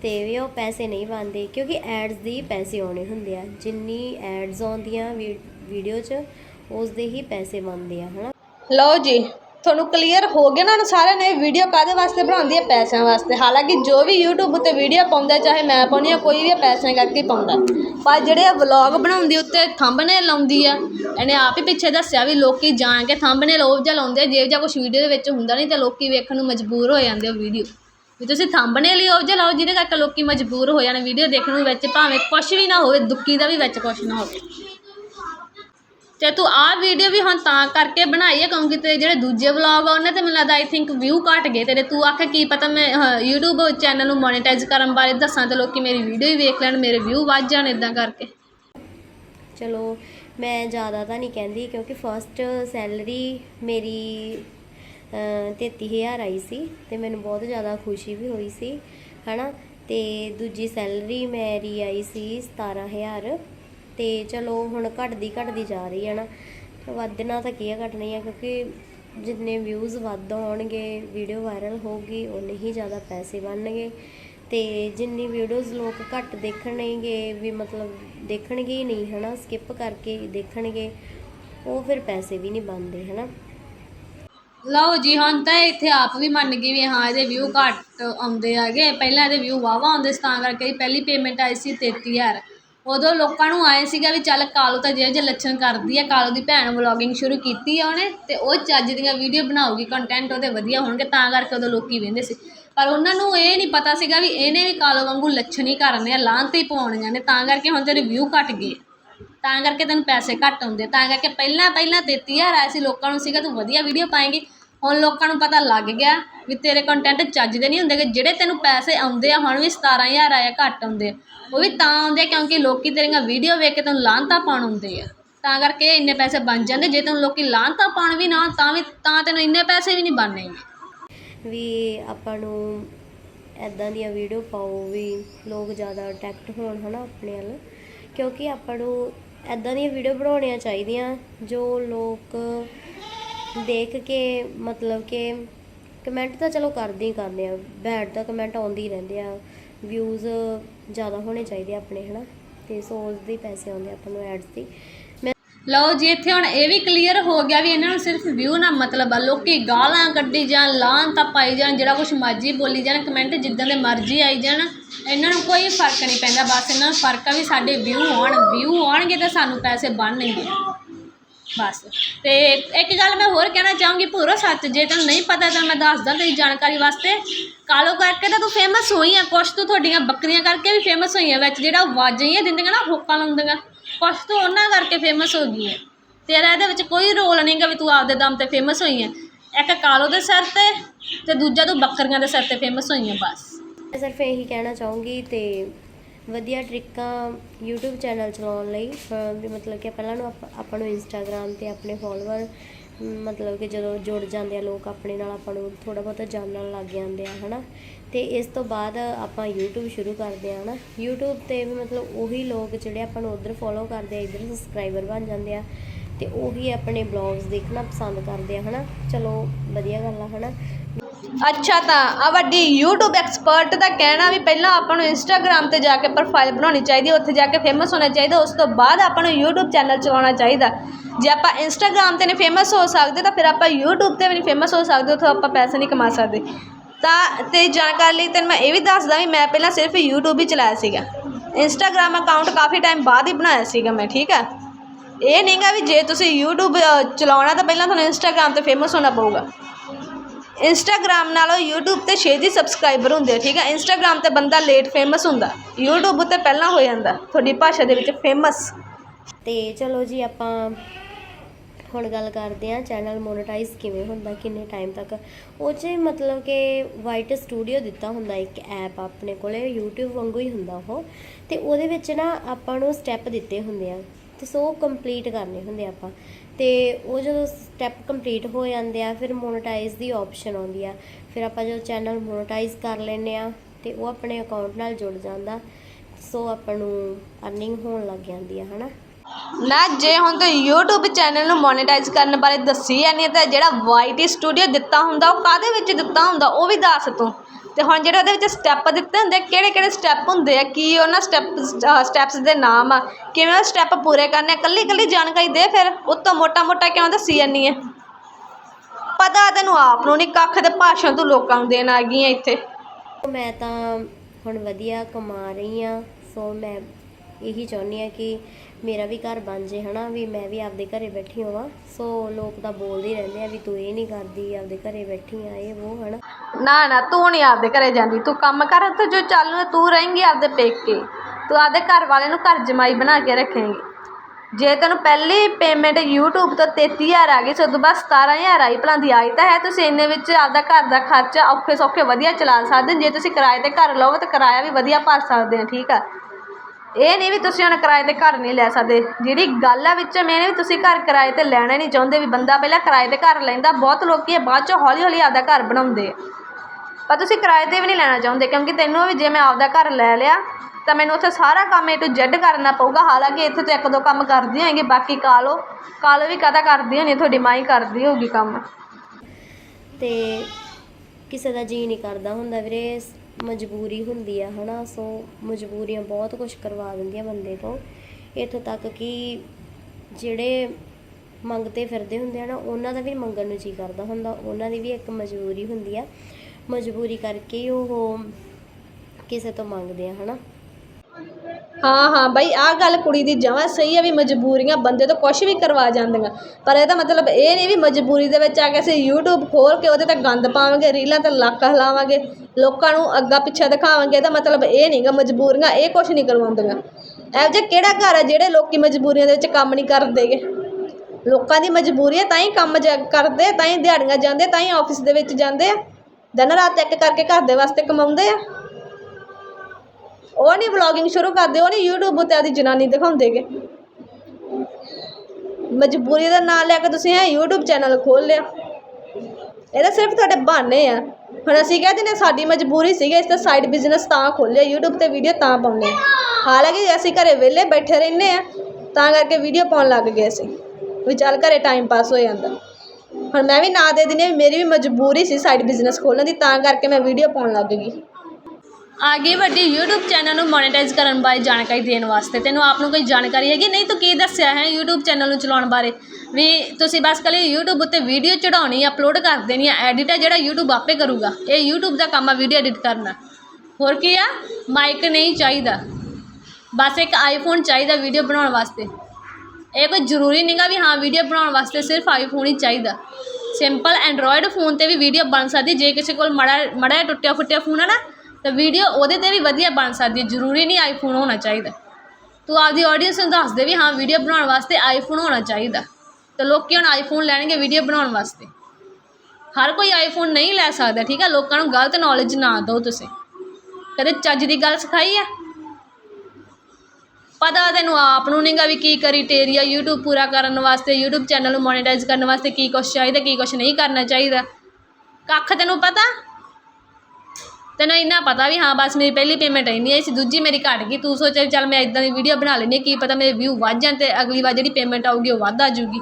ਤੇ ਵੀ ਉਹ ਪੈਸੇ ਨਹੀਂ ਬਣਦੇ ਕਿਉਂਕਿ ਐਡਸ ਦੀ ਪੈਸੇ ਆਉਣੇ ਹੁੰਦੇ ਆ, ਜਿੰਨੀ ਐਡਸ ਆਉਂਦੀਆਂ ਵੀਡੀਓ 'ਚ ਉਸ ਦੇ ਹੀ ਪੈਸੇ ਬਣਦੇ ਆ, ਹਨਾ? ਲਓ ਜੀ ਤੁਹਾਨੂੰ ਕਲੀਅਰ ਹੋ ਗਿਆ ਨਾ ਸਾਰਿਆਂ ਨੇ ਵੀਡੀਓ ਕਾਦੇ ਵਾਸਤੇ ਬਣਾਉਂਦੀ ਹੈ? ਪੈਸਿਆਂ ਵਾਸਤੇ। ਹਾਲਾਂਕਿ ਜੋ ਵੀ YouTube ਉੱਤੇ ਵੀਡੀਓ ਪਾਉਂਦਾ, ਚਾਹੇ ਮੈਂ ਪਾਉਂਦੀ ਹਾਂ, ਕੋਈ ਵੀ ਪੈਸਿਆਂ ਕਰਕੇ ਪਾਉਂਦਾ। ਪਰ ਜਿਹੜੇ ਵਲੌਗ ਬਣਾਉਂਦੀ, ਉੱਤੇ ਥੰਬਨੇਲ ਲਾਉਂਦੀ ਆ, ਇਹਨੇ ਆਪ ਹੀ ਪਿੱਛੇ ਦੱਸਿਆ ਵੀ ਲੋਕੀ ਜਾਣ ਕੇ ਥੰਬਨੇਲ ਉਹ ਜਿਹਾ ਲਾਉਂਦੇ ਆ ਜੇ ਜਾਂ ਕੁਝ ਵੀਡੀਓ ਦੇ ਵਿੱਚ ਹੁੰਦਾ ਨਹੀਂ ਤੇ ਲੋਕੀ ਵੇਖਣ ਨੂੰ ਮਜਬੂਰ ਹੋ ਜਾਂਦੇ ਉਹ ਵੀਡੀਓ ਵੀ ਤੁਸੀਂ ਥੰਬਨੇਲ ਹੀ ਉਹ ਜਿਹਾ ਲਾਓ, ਜਿਹਦੇ ਕਰਕੇ ਲੋਕੀ ਮਜਬੂਰ ਹੋ ਜਾਣ ਵੀਡੀਓ ਦੇਖਣ ਨੂੰ ਵਿੱਚ, ਭਾਵੇਂ ਕੁਝ ਵੀ ਨਾ ਹੋਵੇ ਦੁੱਕੀ ਦਾ ਵੀ ਵਿੱਚ ਕੁਝ ਨਾ ਹੋਵੇ। ਤੇ ਤੂੰ ਆਹ ਵੀਡੀਓ ਵੀ ਹੁਣ ਤਾਂ ਕਰਕੇ ਬਣਾਈ ਹੈ ਕਿਉਂਕਿ ਤੇਰੇ ਜਿਹੜੇ ਦੂਜੇ ਵਲੌਗ ਆ ਉਹਨਾਂ ਤੇ ਮੈਨੂੰ ਲੱਗਦਾ ਆਈ ਥਿੰਕ ਵਿਊ ਘਟ ਗਏ। ਤੇਰੇ ਤੂੰ ਆਖੇ ਕੀ ਪਤਾ ਮੈਂ ਅਹ, YouTube ਚੈਨਲ ਨੂੰ ਮੋਨੇਟਾਈਜ਼ ਕਰਨ ਬਾਰੇ ਦੱਸਾਂ ਤੇ ਲੋਕੀ ਮੇਰੀ ਵੀਡੀਓ ਹੀ ਵੇਖ ਲੈਣ ਮੇਰੇ ਵਿਊ ਵੱਧ ਜਾਣ ਇਦਾਂ ਕਰਕੇ। ਚਲੋ ਮੈਂ ਜ਼ਿਆਦਾ ਤਾਂ ਨਹੀਂ ਕਹਿੰਦੀ ਕਿਉਂਕਿ ਫਸਟ ਸੈਲਰੀ ਮੇਰੀ ਅਹ, 33000 ਆਈ ਸੀ ਤੇ ਮੈਨੂੰ ਬਹੁਤ ਜ਼ਿਆਦਾ ਖੁਸ਼ੀ ਵੀ ਹੋਈ ਸੀ ਹਨਾ? ਤੇ ਦੂਜੀ ਸੈਲਰੀ ਮੇਰੀ ਆਈ ਸੀ 17000 ਤੇ ਚਲੋ ਹੁਣ ਘਟਦੀ ਘਟਦੀ ਜਾ ਰਹੀ ਹੈ ਨਾ ਵੱਧਣਾ ਤਾਂ ਕੀ ਹੈ ਆ ਘਟਣੀ ਹੈ, ਕਿਉਂਕਿ ਜਿੰਨੇ ਵਿਊਜ਼ ਵੱਧ ਹੋਣਗੇ ਵੀਡੀਓ ਵਾਇਰਲ ਹੋਊਗੀ, ਉਨੇ ਹੀ ਜ਼ਿਆਦਾ ਪੈਸੇ ਬਣਨਗੇ। ਤੇ ਜਿੰਨੀ ਵੀਡੀਓਜ਼ ਲੋਕ ਘੱਟ ਦੇਖਣਗੇ, ਵੀ ਮਤਲਬ ਦੇਖਣਗੇ ਹੀ ਨਹੀਂ, ਹਨਾ ਸਕਿਪ ਕਰਕੇ ਦੇਖਣਗੇ, ਉਹ ਫਿਰ ਪੈਸੇ ਵੀ ਨਹੀਂ ਬਣਦੇ, ਹਨਾ। ਲਓ ਜੀ, ਹੁਣ ਤਾਂ ਇੱਥੇ ਆਪ ਵੀ ਮੰਨ ਗਈ ਵੀ ਹਾਂ, ਇਹਦੇ ਵਿਊ ਘੱਟ ਆਉਂਦੇ ਹੈਗੇ। ਪਹਿਲਾਂ ਇਹਦੇ ਵਿਊ ਵਾਵਾ ਆਉਂਦੇ ਸੀ, ਤਾਂ ਕਰਕੇ ਪਹਿਲੀ ਪੇਮੈਂਟ ਆਈ ਸੀ 33000 ਉਦੋਂ ਲੋਕਾਂ ਨੂੰ ਆਏ ਸੀਗਾ ਵੀ ਚੱਲ ਕਾਲੋ ਤਾਂ ਜਿਹੋ ਜਿਹੇ ਲੱਛਣ ਕਰਦੀ ਆ, ਕਾਲੋ ਦੀ ਭੈਣ ਵਲੋਗਿੰਗ ਸ਼ੁਰੂ ਕੀਤੀ ਆ ਉਹਨੇ ਅਤੇ ਉਹ ਚੱਜ ਦੀਆਂ ਵੀਡੀਓ ਬਣਾਊਗੀ ਕੰਟੈਂਟ ਉਹਦੇ ਵਧੀਆ ਹੋਣਗੇ, ਤਾਂ ਕਰਕੇ ਉਦੋਂ ਲੋਕ ਵੇਂਦੇ ਸੀ। ਪਰ ਉਹਨਾਂ ਨੂੰ ਇਹ ਨਹੀਂ ਪਤਾ ਸੀਗਾ ਵੀ ਇਹਨੇ ਵੀ ਕਾਲੋ ਵਾਂਗੂ ਲੱਛਣ ਹੀ ਕਰਨੇ ਆ, ਲਾਂਤ ਹੀ ਪਾਉਣੀਆਂ ਨੇ, ਤਾਂ ਕਰਕੇ ਹੁਣ ਤੇਰੇ ਵਿਊ ਘਟ ਗਏ ਤਾਂ ਕਰਕੇ ਤੈਨੂੰ ਪੈਸੇ ਘੱਟ ਆਉਂਦੇ ਤਾਂ ਕਰਕੇ ਪਹਿਲਾਂ ਪਹਿਲਾਂ 33000 ਆਏ ਸੀ ਲੋਕਾਂ ਨੂੰ ਸੀਗਾ, ਤੂੰ ਵਧੀਆ ਵੀਡੀਓ ਪਾਏਂਗੀ। ਹੁਣ ਲੋਕਾਂ ਨੂੰ ਪਤਾ ਲੱਗ ਗਿਆ ਵੀ ਤੇਰੇ ਕੰਟੈਂਟ ਚੱਜ ਦੇ ਨਹੀਂ ਹੁੰਦੇ ਗੇ ਜਿਹੜੇ ਤੈਨੂੰ ਪੈਸੇ ਆਉਂਦੇ ਆ, ਹੁਣ ਵੀ 17000 ਆਇਆ, ਘੱਟ ਆਉਂਦੇ ਆ। ਉਹ ਵੀ ਤਾਂ ਆਉਂਦੇ ਆ ਕਿਉਂਕਿ ਲੋਕੀ ਤੇਰੀਆਂ ਵੀਡੀਓ ਵੇਖ ਕੇ ਤੈਨੂੰ ਲਾਂਤਾ ਪਾਉਣ ਆਉਂਦੇ ਆ। ਤਾਂ ਕਰਕੇ ਇੰਨੇ ਪੈਸੇ ਬਣ ਜਾਂਦੇ, ਜੇ ਤੈਨੂੰ ਲੋਕੀ ਲਾਂਤਾ ਪਾਉਣ ਵੀ ਨਾ, ਤਾਂ ਵੀ ਤਾਂ ਤੈਨੂੰ ਇੰਨੇ ਪੈਸੇ ਵੀ ਨਹੀਂ ਬਣਨੇ ਵੀ ਆਪਾਂ ਨੂੰ ਐਦਾਂ ਦੀਆਂ ਵੀਡੀਓ ਪਾਓ ਵੀ ਲੋਕ ਜ਼ਿਆਦਾ ਅਟਰੈਕਟ ਹੋਣ, ਹਨਾ, ਆਪਣੇ ਵੱਲ। ਕਿਉਂਕਿ ਆਪਾਂ ਨੂੰ ਐਦਾਂ ਦੀਆਂ ਵੀਡੀਓ ਬਣਾਉਣੀਆਂ ਚਾਹੀਦੀਆਂ, ਜੋ ਲੋਕ ਦੇਖ ਕੇ, ਮਤਲਬ ਕਿ ਕਮੈਂਟ ਤਾਂ ਚਲੋ ਕਰਦੇ ਹੀ ਕਰਦੇ ਆ ਬੈਡ ਤਾਂ ਕਮੈਂਟ ਆਉਂਦੇ ਹੀ ਰਹਿੰਦੇ ਆ। ਵਿਊਜ਼ ਜ਼ਿਆਦਾ ਹੋਣੇ ਚਾਹੀਦੇ ਆਪਣੇ, ਹਨਾ? ਤੇ ਸੋਜ਼ ਦੇ ਪੈਸੇ ਆਉਂਦੇ ਆਪਾਂ ਨੂੰ ਐਡਸ ਦੀ ਲਓ ਜੀ, ਇੱਥੇ ਹੁਣ ਇਹ ਵੀ ਕਲੀਅਰ ਹੋ ਗਿਆ ਵੀ ਇਹਨਾਂ ਨੂੰ ਸਿਰਫ ਵਿਊ ਨਾਲ ਮਤਲਬ ਆ, ਲੋਕੀ ਗਾਲਾਂ ਕੱਢੀ ਜਾਣ ਲਾਂ ਤਾਂ ਪਾਈ ਜਾਣ, ਜਿਹੜਾ ਕੁਛ ਮਰਜ਼ੀ ਬੋਲੀ ਜਾਣ ਕਮੈਂਟ ਜਿੱਦਾਂ ਦੇ ਮਰਜ਼ੀ ਆਈ ਜਾਣ। ਇਹਨਾਂ ਨੂੰ ਕੋਈ ਫ਼ਰਕ ਨਹੀਂ ਪੈਂਦਾ, ਬਸ ਇਹਨਾਂ ਨੂੰ ਫ਼ਰਕ ਆ ਵੀ ਸਾਡੇ ਵਿਊ ਆਉਣ ਵਿਊ ਆਉਣਗੇ ਤਾਂ ਸਾਨੂੰ ਪੈਸੇ ਬਣਨਗੇ। ਬਸ। ਤੇ ਇੱਕ ਗੱਲ ਮੈਂ ਹੋਰ ਕਹਿਣਾ ਚਾਹੂੰਗੀ ਭੂਰੋ, ਸੱਚ ਜੇ ਤੈਨੂੰ ਨਹੀਂ ਪਤਾ ਤਾਂ ਮੈਂ ਦੱਸਦਾ ਤੇਰੀ ਜਾਣਕਾਰੀ ਵਾਸਤੇ। ਕਾਲੋ ਕਰਕੇ ਤਾਂ ਤੂੰ ਫੇਮਸ ਹੋਈ ਆ। ਕੁਛ ਤੂੰ ਤੁਹਾਡੀਆਂ ਬੱਕਰੀਆਂ ਕਰਕੇ ਵੀ ਫੇਮਸ ਹੋਈਆਂ ਵਿੱਚ ਜਿਹੜਾ ਆਵਾਜ਼ਾਂ ਦਿੰਦੀਆਂ ਨਾ, ਹੋਕਾਂ ਲਾਉਂਦੀਆਂ। ਕੁਛ ਤੂੰ ਉਹਨਾਂ ਕਰਕੇ ਫੇਮਸ ਹੋ ਗਈ ਹੈ ਤੇਰਾ ਇਹਦੇ ਵਿੱਚ ਕੋਈ ਰੋਲ ਨਹੀਂਗਾ ਵੀ ਤੂੰ ਆਪਦੇ ਦਮ ਤੇ ਫੇਮਸ ਹੋਈ ਹੈ ਇੱਕ ਕਾਲੋ ਦੇ ਸਿਰ ਤੇ ਤੇ ਦੂਜਾ ਤੂੰ ਬੱਕਰੀਆਂ ਦੇ ਸਿਰ ਤੇ ਫੇਮਸ ਹੋਈ ਹੈ ਬਸ। ਸਿਰਫ ਇਹੀ ਕਹਿਣਾ ਚਾਹੂੰਗੀ ਤੇ ਵਧੀਆ ਟ੍ਰਿਕਾਂ YouTube ਚੈਨਲ ਚਲਾਉਣ ਲਈ ਵੀ ਮਤਲਬ ਕਿ ਪਹਿਲਾਂ ਨੂੰ ਆਪਾਂ ਆਪਾਂ ਨੂੰ Instagram ਤੇ ਆਪਣੇ ਫੋਲੋਅਰ ਮਤਲਬ ਕਿ ਜਦੋਂ ਜੁੜ ਜਾਂਦੇ ਆ ਲੋਕ ਆਪਣੇ ਨਾਲ, ਆਪਾਂ ਨੂੰ ਥੋੜਾ ਬਹੁਤਾ ਜਾਣਨ ਲੱਗ ਜਾਂਦੇ ਆ, ਹਨਾ। ਤੇ ਇਸ ਤੋਂ ਬਾਅਦ ਆਪਾਂ YouTube ਸ਼ੁਰੂ ਕਰਦੇ ਆ, ਹਨਾ। YouTube ਤੇ ਵੀ ਮਤਲਬ ਉਹੀ ਲੋਕ ਜਿਹੜੇ ਆਪਾਂ ਨੂੰ ਉਧਰ ਫੋਲੋ ਕਰਦੇ ਆ, ਇਧਰ ਸਬਸਕ੍ਰਾਈਬਰ ਬਣ ਜਾਂਦੇ ਆ, ਤੇ ਉਹੀ ਆਪਣੇ ਬਲੌਗਸ ਦੇਖਣਾ ਪਸੰਦ ਕਰਦੇ ਆ, ਹਨਾ। ਚਲੋ, ਵਧੀਆ ਗੱਲ ਆ, ਹਨਾ। ਅੱਛਾ ਤਾਂ ਆ ਵੱਡੀ YouTube ਐਕਸਪਰਟ ਦਾ ਕਹਿਣਾ ਵੀ ਪਹਿਲਾਂ ਆਪਾਂ ਨੂੰ Instagram ਤੇ ਜਾ ਕੇ ਪ੍ਰੋਫਾਈਲ ਬਣਾਉਣੀ ਚਾਹੀਦੀ, ਉੱਥੇ ਜਾ ਕੇ ਫੇਮਸ ਹੋਣਾ ਚਾਹੀਦਾ, ਉਸ ਤੋਂ ਬਾਅਦ ਆਪਾਂ ਨੂੰ YouTube ਚੈਨਲ ਚਲਾਉਣਾ ਚਾਹੀਦਾ। ਜੇ ਆਪਾਂ Instagram ਤੇ ਨਹੀਂ ਫੇਮਸ ਹੋ ਸਕਦੇ ਤਾਂ ਫਿਰ ਆਪਾਂ YouTube ਤੇ ਵੀ ਨਹੀਂ ਫੇਮਸ ਹੋ ਸਕਦੇ, ਉੱਥੋਂ ਆਪਾਂ ਪੈਸੇ ਨਹੀਂ ਕਮਾ ਸਕਦੇ। ਤਾਂ ਤੇ ਜਾਣਕਾਰੀ ਲਈ ਤੈਨੂੰ ਮੈਂ ਇਹ ਵੀ ਦੱਸਦਾ ਵੀ ਮੈਂ ਪਹਿਲਾਂ ਸਿਰਫ YouTube ਹੀ ਚਲਾਇਆ ਸੀਗਾ। Instagram ਅਕਾਊਂਟ ਕਾਫੀ ਟਾਈਮ ਬਾਅਦ ਹੀ ਬਣਾਇਆ ਸੀਗਾ ਮੈਂ, ਠੀਕ ਹੈ ਇਹ ਨਹੀਂਗਾ ਵੀ ਜੇ ਤੁਸੀਂ YouTube ਚਲਾਉਣਾ ਤਾਂ ਪਹਿਲਾਂ ਤੁਹਾਨੂੰ Instagram ਤੇ ਫੇਮਸ ਹੋਣਾ ਪਊਗਾ। ਇੰਸਟਾਗ੍ਰਾਮ ਨਾਲੋਂ ਯੂਟਿਊਬ ਤੇ ਛੇਤੀ ਸਬਸਕ੍ਰਾਈਬਰ ਹੁੰਦੇ ਆ, ਠੀਕ ਹੈ ਇੰਸਟਾਗ੍ਰਾਮ ਤੇ ਬੰਦਾ ਲੇਟ ਫੇਮਸ ਹੁੰਦਾ ਯੂਟਿਊਬ ਤੇ ਪਹਿਲਾਂ ਹੋ ਜਾਂਦਾ, ਤੁਹਾਡੀ ਭਾਸ਼ਾ ਦੇ ਵਿੱਚ ਫੇਮਸ ਤੇ ਚਲੋ ਜੀ, ਆਪਾਂ ਹੁਣ ਗੱਲ ਕਰਦੇ ਹਾਂ ਚੈਨਲ ਮੋਨੇਟਾਈਜ਼ ਕਿਵੇਂ ਹੁੰਦਾ, ਕਿੰਨੇ ਟਾਈਮ ਤੱਕ? ਉਹ 'ਚ ਮਤਲਬ ਕਿ ਵਾਈਟ ਸਟੂਡੀਓ ਦਿੱਤਾ ਹੁੰਦਾ, ਇੱਕ ਐਪ ਆਪਣੇ ਕੋਲੇ, YouTube ਵਾਂਗੂ ਹੀ ਹੁੰਦਾ ਉਹ। ਤੇ ਉਹਦੇ ਵਿੱਚ ਨਾ ਆਪਾਂ ਨੂੰ ਸਟੈਪ ਦਿੱਤੇ ਹੁੰਦੇ ਆ, ਤੇ ਸੋ ਕੰਪਲੀਟ ਕਰਨੇ ਹੁੰਦੇ ਆਪਾਂ। ਤੇ ਉਹ ਜਦੋਂ ਸਟੈਪ ਕੰਪਲੀਟ ਹੋ ਜਾਂਦੇ ਆ, ਫਿਰ ਮੋਨੇਟਾਈਜ਼ ਦੀ ਆਪਸ਼ਨ ਆਉਂਦੀ ਆ। ਫਿਰ ਆਪਾਂ ਜਦੋਂ ਚੈਨਲ ਮੋਨੇਟਾਈਜ਼ ਕਰ ਲੈਨੇ ਆ, ਤੇ ਉਹ ਆਪਣੇ ਅਕਾਊਂਟ ਨਾਲ ਜੁੜ ਜਾਂਦਾ। ਸੋ ਆਪਾਂ ਨੂੰ ਅਰਨਿੰਗ ਹੋਣ ਲੱਗ ਜਾਂਦੀ ਆ, ਹਨਾ? ਨਾ, ਜੇ ਹੁਣ ਤੂੰ YouTube ਚੈਨਲ ਨੂੰ ਮੋਨੇਟਾਈਜ਼ ਕਰਨ ਬਾਰੇ ਦੱਸੀ ਜਾਂਦੀ ਤਾਂ ਜਿਹੜਾ ਵਾਈਟ ਸਟੂਡੀਓ ਦਿੱਤਾ ਹੁੰਦਾ, ਉਹ ਕਾਦੇ ਵਿੱਚ ਦਿੱਤਾ ਹੁੰਦਾ, ਉਹ ਵੀ ਦੱਸ ਤੂੰ। ਤੇ ਹੁਣ ਜਿਹੜੇ ਉਹਦੇ ਵਿੱਚ ਸਟੈਪ ਦਿੱਤੇ ਹੁੰਦੇ ਕਿਹੜੇ ਕਿਹੜੇ ਸਟੈਪ ਹੁੰਦੇ ਆ, ਕੀ ਉਹਨਾਂ ਸਟੈਪ ਸਟੈਪਸ ਦੇ ਨਾਮ ਆ, ਕਿਵੇਂ ਉਹ ਸਟੈਪ ਪੂਰੇ ਕਰਨੇ ਆ ਕੱਲੀ ਕੱਲੀ ਜਾਣਕਾਰੀ ਦੇ ਫਿਰ, ਉਤੋਂ ਮੋਟਾ ਮੋਟਾ ਕਿਉਂ ਦੱਸੀ ਜਾਂਦੀ ਹੈ ਪਤਾ ਤੈਨੂੰ ਆਪ ਨੂੰ ਨਹੀਂ ਕੱਖ ਦੇ ਭਾਸ਼ਣ ਤੂੰ ਲੋਕਾਂ ਨੂੰ ਦੇਣ ਆ ਗਈ ਆ ਇੱਥੇ। ਮੈਂ ਤਾਂ ਹੁਣ ਵਧੀਆ ਕਮਾ ਰਹੀ ਆ, ਸੋ ਮੈਂ ਇਹੀ ਚਾਹੁੰਦੀ ਆ ਕਿ ਮੇਰਾ ਵੀ ਘਰ ਬਣ ਜੇ, ਹਨਾ, ਵੀ ਮੈਂ ਵੀ ਆਪਦੇ ਘਰੇ ਬੈਠੀ ਹੋਵਾਂ। ਸੋ ਲੋਕ ਤਾਂ ਬੋਲਦੇ ਹੀ ਰਹਿੰਦੇ ਆ ਵੀ ਤੂੰ ਇਹ ਨਹੀਂ ਕਰਦੀ, ਆਪਦੇ ਘਰੇ ਬੈਠੀ ਆ, ਇਹ ਉਹ ਹਨਾ। ਨਾ ਨਾ, ਤੂੰ ਨਹੀਂ ਆਪਦੇ ਘਰੇ ਜਾਂਦੀ, ਤੂੰ ਕੰਮ ਕਰ ਉੱਥੇ ਜੋ ਚੱਲੂ ਤੂੰ ਰਹੇਂਗੀ ਆਪਦੇ ਪੇਕੇ। ਤੂੰ ਆਪਦੇ ਘਰ ਵਾਲੇ ਨੂੰ ਘਰ ਜਮਾਈ ਬਣਾ ਕੇ ਰੱਖੇਂਗੀ। ਜੇ ਤੈਨੂੰ ਪਹਿਲੀ ਪੇਮੈਂਟ YouTube ਤੋਂ 33000 ਆ ਗਈ, ਸੋ ਤੋਂ ਬਾਅਦ 17000 ਆਈ ਭਲਾਂ ਦੀ ਆਈ ਤਾਂ ਹੈ ਤੁਸੀਂ ਇੰਨੇ ਵਿੱਚ ਆਪਦਾ ਘਰ ਦਾ ਖਰਚਾ ਔਖੇ ਸੌਖੇ ਵਧੀਆ ਚਲਾ ਸਕਦੇ ਜੇ ਤੁਸੀਂ ਕਿਰਾਏ ਤੇ ਘਰ ਲਓ, ਤਾਂ ਕਿਰਾਇਆ ਵੀ ਵਧੀਆ ਭਰ ਸਕਦੇ ਆ ਠੀਕ ਆ। ਇਹ ਨਹੀਂ ਵੀ ਤੁਸੀਂ ਹੁਣ ਕਿਰਾਏ ਤੇ ਘਰ ਨਹੀਂ ਲੈ ਸਕਦੇ। ਜਿਹੜੀ ਗੱਲ ਆ ਵਿੱਚ ਮੈਨੇ ਵੀ ਤੁਸੀਂ ਘਰ ਕਿਰਾਏ ਤੇ ਲੈਣਾ ਨਹੀਂ ਚਾਹੁੰਦੇ ਵੀ ਬੰਦਾ ਪਹਿਲਾਂ ਕਿਰਾਏ ਤੇ ਘਰ ਲੈਂਦਾ। ਬਹੁਤ ਲੋਕ ਇਹ ਬਾਅਦ ਚੋਂ ਹੌਲੀ ਹੌਲੀ ਆਪਦਾ ਘਰ ਬਣਾਉਂਦੇ ਆ। ਪਰ ਤੁਸੀਂ ਕਿਰਾਏ ਤੇ ਵੀ ਨਹੀਂ ਲੈਣਾ ਚਾਹੁੰਦੇ, ਕਿਉਂਕਿ ਤੈਨੂੰ ਵੀ ਜੇ ਮੈਂ ਆਪਦਾ ਘਰ ਲੈ ਲਿਆ, ਤਾਂ ਮੈਨੂੰ ਉੱਥੇ ਸਾਰਾ ਕੰਮ ਏ ਟੂ ਜ਼ੈਡ ਕਰਨਾ ਪਊਗਾ। ਹਾਲਾਂਕਿ ਇੱਥੇ ਤੇ ਇੱਕ ਦੋ ਕੰਮ ਕਰਦੀ ਹੋਏਗੀ, ਬਾਕੀ ਕਾਲੋ ਕਾਲੋ ਵੀ ਕਾਹਦਾ ਕਰਦੀ ਹੋਣੀ, ਤੁਹਾਡੀ ਮਾਂ ਹੀ ਕਰਦੀ ਹੋਊਗੀ ਕੰਮ। ਤੇ ਕਿਸੇ ਦਾ ਜੀ ਨਹੀਂ ਕਰਦਾ ਹੁੰਦਾ ਵੀਰੇ। ਮਜਬੂਰੀ ਹੁੰਦੀ ਆ, ਹਨਾ? ਸੋ ਮਜਬੂਰੀਆਂ ਬਹੁਤ ਕੁਝ ਕਰਵਾ ਦਿੰਦੀਆਂ ਬੰਦੇ ਤੋਂ। ਇੱਥੋਂ ਤੱਕ ਕਿ ਜਿਹੜੇ ਮੰਗਤੇ ਫਿਰਦੇ ਹੁੰਦੇ ਆ ਨਾ, ਉਹਨਾਂ ਦਾ ਵੀ ਮੰਗਣ ਨੂੰ ਜੀ ਕਰਦਾ ਹੁੰਦਾ। ਉਹਨਾਂ ਦੀ ਵੀ ਇੱਕ ਮਜਬੂਰੀ ਹੁੰਦੀ ਆ। ਮਜਬੂਰੀ ਕਰਕੇ ਉਹ ਕਿਸੇ ਤੋਂ ਮੰਗਦੇ ਆ, ਹਨਾ? ਹਾਂ ਹਾਂ, ਬਾਈ ਆਹ ਗੱਲ ਕੁੜੀ ਦੀ ਜਮਾਂ ਸਹੀ ਹੈ ਵੀ ਮਜਬੂਰੀਆਂ ਬੰਦੇ ਤੋਂ ਕੁਛ ਵੀ ਕਰਵਾ ਜਾਂਦੀਆਂ। ਪਰ ਇਹਦਾ ਮਤਲਬ ਇਹ ਨਹੀਂ ਵੀ ਮਜਬੂਰੀ ਦੇ ਵਿੱਚ ਆ ਕੇ ਅਸੀਂ YouTube ਖੋਲ੍ਹ ਕੇ ਉਹਦੇ ਤੇ ਗੰਦ ਪਾਵਾਂਗੇ, ਰੀਲਾਂ ਤੇ ਲੱਕ ਹਿਲਾਵਾਂਗੇ, ਲੋਕਾਂ ਨੂੰ ਅੱਗਾ ਪਿੱਛਾ ਦਿਖਾਵਾਂਗੇ, ਇਹਦਾ ਮਤਲਬ ਇਹ ਨਹੀਂ ਗਾ ਮਜਬੂਰੀਆਂ, ਇਹ ਕੁਛ ਨਹੀਂ ਕਰਵਾਉਂਦੀਆਂ। ਇਹੋ ਜਿਹਾ ਕਿਹੜਾ ਘਰ ਆ ਜਿਹੜੇ ਲੋਕ ਮਜਬੂਰੀਆਂ ਦੇ ਵਿੱਚ ਕੰਮ ਨਹੀਂ ਕਰਦੇ ਗੇ ਲੋਕਾਂ ਦੀ ਮਜਬੂਰੀ ਹੈ ਤਾਂ ਹੀ ਕੰਮ ਜ- ਕਰਦੇ ਤਾਂ ਹੀ ਦਿਹਾੜੀਆਂ ਜਾਂਦੇ ਤਾਂ ਹੀ ਆਫਿਸ ਦੇ ਵਿੱਚ ਜਾਂਦੇ ਆ। ਦਿਨ ਰਾਤ ਇੱਕ ਕਰਕੇ ਘਰ ਦੇ ਵਾਸਤੇ ਕਮਾਉਂਦੇ ਆ। ਉਹ ਨਹੀਂ ਵਲੌਗਿੰਗ ਸ਼ੁਰੂ ਕਰਦੇ, ਉਹ ਨਹੀਂ YouTube ਉੱਤੇ ਆਦੀ ਜਨਾਨੀ ਦਿਖਾਉਂਦੇਗੇ ਮਜਬੂਰੀ ਦਾ ਨਾਂ ਲੈ ਕੇ ਤੁਸੀਂ ਇਹ YouTube ਚੈਨਲ ਖੋਲ ਲਿਆ। ਇਹ ਤਾਂ ਸਿਰਫ ਤੁਹਾਡੇ ਬਹਾਨੇ ਆ। ਹੁਣ ਅਸੀਂ ਕਹਿੰਦੇ ਨੇ ਸਾਡੀ ਮਜਬੂਰੀ ਸੀਗੀ ਇਸ ਤਾਂ ਸਾਈਡ ਬਿਜ਼ਨਸ ਤਾਂ ਖੋਲਿਆ YouTube ਤੇ ਵੀਡੀਓ ਤਾਂ ਪਾਉਂਦੇ ਹਾਂ। ਹਾਲਾਂਕਿ ਅਸੀਂ ਘਰੇ ਵਿਹਲੇ ਬੈਠੇ ਰਹਿੰਦੇ ਆ ਤਾਂ ਕਰਕੇ ਵੀਡੀਓ ਪਾਉਣ ਲੱਗ ਗਏ ਅਸੀਂ, ਵੀ ਚੱਲ ਘਰੇ ਟਾਈਮ ਪਾਸ ਹੋ ਜਾਂਦਾ। ਹੁਣ ਮੈਂ ਵੀ ਨਾ ਦੇ ਦਿੰਦੀ ਹਾਂ ਵੀ ਮੇਰੀ ਵੀ ਮਜਬੂਰੀ ਸੀ ਸਾਈਡ ਬਿਜ਼ਨਸ ਖੋਲਣ ਦੀ, ਤਾਂ ਕਰਕੇ ਮੈਂ ਵੀਡੀਓ ਪਾਉਣ ਲੱਗ ਗਈ। ਆਗੇ ਵੱਡੀ YouTube ਚੈਨਲ ਨੂੰ ਮੋਨੇਟਾਈਜ਼ ਕਰਨ ਬਾਰੇ ਜਾਣਕਾਰੀ ਦੇਣ ਵਾਸਤੇ ਤੈਨੂੰ ਆਪ ਨੂੰ ਕੋਈ ਜਾਣਕਾਰੀ ਹੈਗੀ ਨਹੀਂ ਤੂੰ ਕੀ ਦੱਸਿਆ ਹੈ YouTube ਚੈਨਲ ਨੂੰ ਚਲਾਉਣ ਬਾਰੇ ਵੀ ਤੁਸੀਂ ਬਸ ਕੱਲੀ YouTube ਉੱਤੇ ਵੀਡੀਓ ਚੜਾਉਣੀ ਅਪਲੋਡ ਕਰ ਦੇਣੀ ਆ ਐਡਿਟ ਆ ਜਿਹੜਾ YouTube ਆਪੇ ਕਰੂਗਾ ਇਹ YouTube ਦਾ ਕੰਮ ਆ ਵੀਡੀਓ ਐਡਿਟ ਕਰਨਾ ਹੋਰ ਕੀ ਆ ਮਾਈਕ ਨਹੀਂ ਚਾਹੀਦਾ ਬਸ ਇੱਕ ਆਈਫੋਨ ਚਾਹੀਦਾ ਵੀਡੀਓ ਬਣਾਉਣ ਵਾਸਤੇ ਇਹ ਕੋਈ ਜ਼ਰੂਰੀ ਨਹੀਂਗਾ ਵੀ ਹਾਂ ਵੀਡੀਓ ਬਣਾਉਣ ਵਾਸਤੇ ਸਿਰਫ ਆਈਫੋਨ ਹੀ ਚਾਹੀਦਾ ਸਿੰਪਲ ਐਂਡਰੋਇਡ ਫੋਨ ਤੇ ਵੀ ਵੀਡੀਓ ਬਣ ਸਕਦੀ ਜੇ ਕਿਸੇ ਕੋਲ ਮੜਾ ਮੜਾ ਜਿਹਾ ਟੁੱਟਿਆ ਫੁੱਟਿਆ ਫੋਨ ਆ ਨਾ ਤਾਂ ਵੀਡੀਓ ਉਹਦੇ ਤੇ ਵੀ ਵਧੀਆ ਬਣ ਸਕਦੀ ਹੈ। ਜ਼ਰੂਰੀ ਨਹੀਂ ਆਈਫੋਨ ਹੋਣਾ ਚਾਹੀਦਾ। ਤੂੰ ਆਪਦੀ ਆਡੀਅנס ਨੂੰ ਦੱਸ ਦੇ ਵੀ ਹਾਂ ਵੀਡੀਓ ਬਣਾਉਣ ਵਾਸਤੇ ਆਈਫੋਨ ਹੋਣਾ ਚਾਹੀਦਾ। ਤੇ ਲੋਕੀ ਹੁਣ ਆਈਫੋਨ ਲੈਣਗੇ ਵੀਡੀਓ ਬਣਾਉਣ ਵਾਸਤੇ। ਹਰ ਕੋਈ ਆਈਫੋਨ ਨਹੀਂ ਲੈ ਸਕਦਾ, ਠੀਕ ਹੈ ਲੋਕਾਂ ਨੂੰ ਗਲਤ ਨੌਲੇਜ ਨਾ ਦਿਓ ਤੁਸੀਂ। ਕਦੇ ਚੱਜ ਦੀ ਗੱਲ ਸਿਖਾਈ ਆ? ਪਤਾ ਤੈਨੂੰ ਆਪ ਨੂੰ ਨਹੀਂਗਾ ਵੀ ਕੀ ਕਰੀ ਟੇਰੀਆ YouTube ਪੂਰਾ ਕਰਨ ਵਾਸਤੇ, YouTube ਚੈਨਲ ਨੂੰ ਮੋਨੇਟਾਈਜ਼ ਕਰਨ ਵਾਸਤੇ ਕੀ ਕੁਛ ਚਾਹੀਦਾ, ਕੀ ਕੁਛ ਨਹੀਂ ਕਰਨਾ ਚਾਹੀਦਾ। ਕੱਖ ਤੈਨੂੰ ਪਤਾ? ਤੈਨੂੰ ਇੰਨਾ ਪਤਾ ਵੀ ਹਾਂ, ਬਸ ਮੇਰੀ ਪਹਿਲੀ ਪੇਮੈਂਟ ਇੰਨੀ ਆਈ ਸੀ, ਦੂਜੀ ਮੇਰੀ ਘਟ ਗਈ, ਤੂੰ ਸੋਚਿਆ ਵੀ ਚੱਲ ਮੈਂ ਇਦਾਂ ਦੀ ਵੀਡੀਓ ਬਣਾ ਲੈਂਦੀ ਹਾਂ, ਕੀ ਪਤਾ ਮੇਰੇ ਵਿਊ ਵੱਧ ਜਾਣ ਤੇ ਅਗਲੀ ਵਾਰ ਜਿਹੜੀ ਪੇਮੈਂਟ ਆਊਗੀ ਉਹ ਵੱਧ ਆ ਜਾਊਗੀ।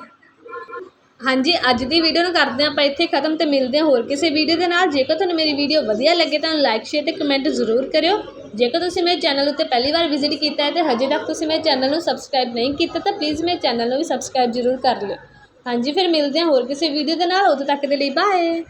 ਹਾਂਜੀ, ਅੱਜ ਦੀ ਵੀਡੀਓ ਨੂੰ ਕਰਦੇ ਹਾਂ ਆਪਾਂ ਇੱਥੇ ਖਤਮ ਤੇ ਮਿਲਦੇ ਹਾਂ ਹੋਰ ਕਿਸੇ ਵੀਡੀਓ ਦੇ ਨਾਲ। ਜੇਕਰ ਤੁਹਾਨੂੰ ਮੇਰੀ ਵੀਡੀਓ ਵਧੀਆ ਲੱਗੇ ਤਾਂ ਲਾਈਕ ਸ਼ੇਅਰ ਤੇ ਕਮੈਂਟ ਜ਼ਰੂਰ ਕਰਿਓ। ਜੇਕਰ ਤੁਸੀਂ ਮੇਰੇ ਚੈਨਲ ਉੱਤੇ ਪਹਿਲੀ ਵਾਰ ਵਿਜ਼ਿਟ ਕੀਤਾ ਹੈ ਤੇ ਹਜੇ ਤੱਕ ਤੁਸੀਂ ਮੇਰੇ ਚੈਨਲ ਨੂੰ ਸਬਸਕ੍ਰਾਈਬ ਨਹੀਂ ਕੀਤਾ, ਤਾਂ ਪਲੀਜ਼ ਮੇਰੇ ਚੈਨਲ ਨੂੰ ਵੀ ਸਬਸਕ੍ਰਾਈਬ ਜ਼ਰੂਰ ਕਰ ਲਿਓ। ਹਾਂਜੀ, ਫਿਰ ਮਿਲਦੇ ਹਾਂ ਹੋਰ ਕਿਸੇ ਵੀਡੀਓ ਦੇ ਨਾਲ। ਉਦੋਂ ਤੱਕ ਦੇ ਲਈ ਬਾਏ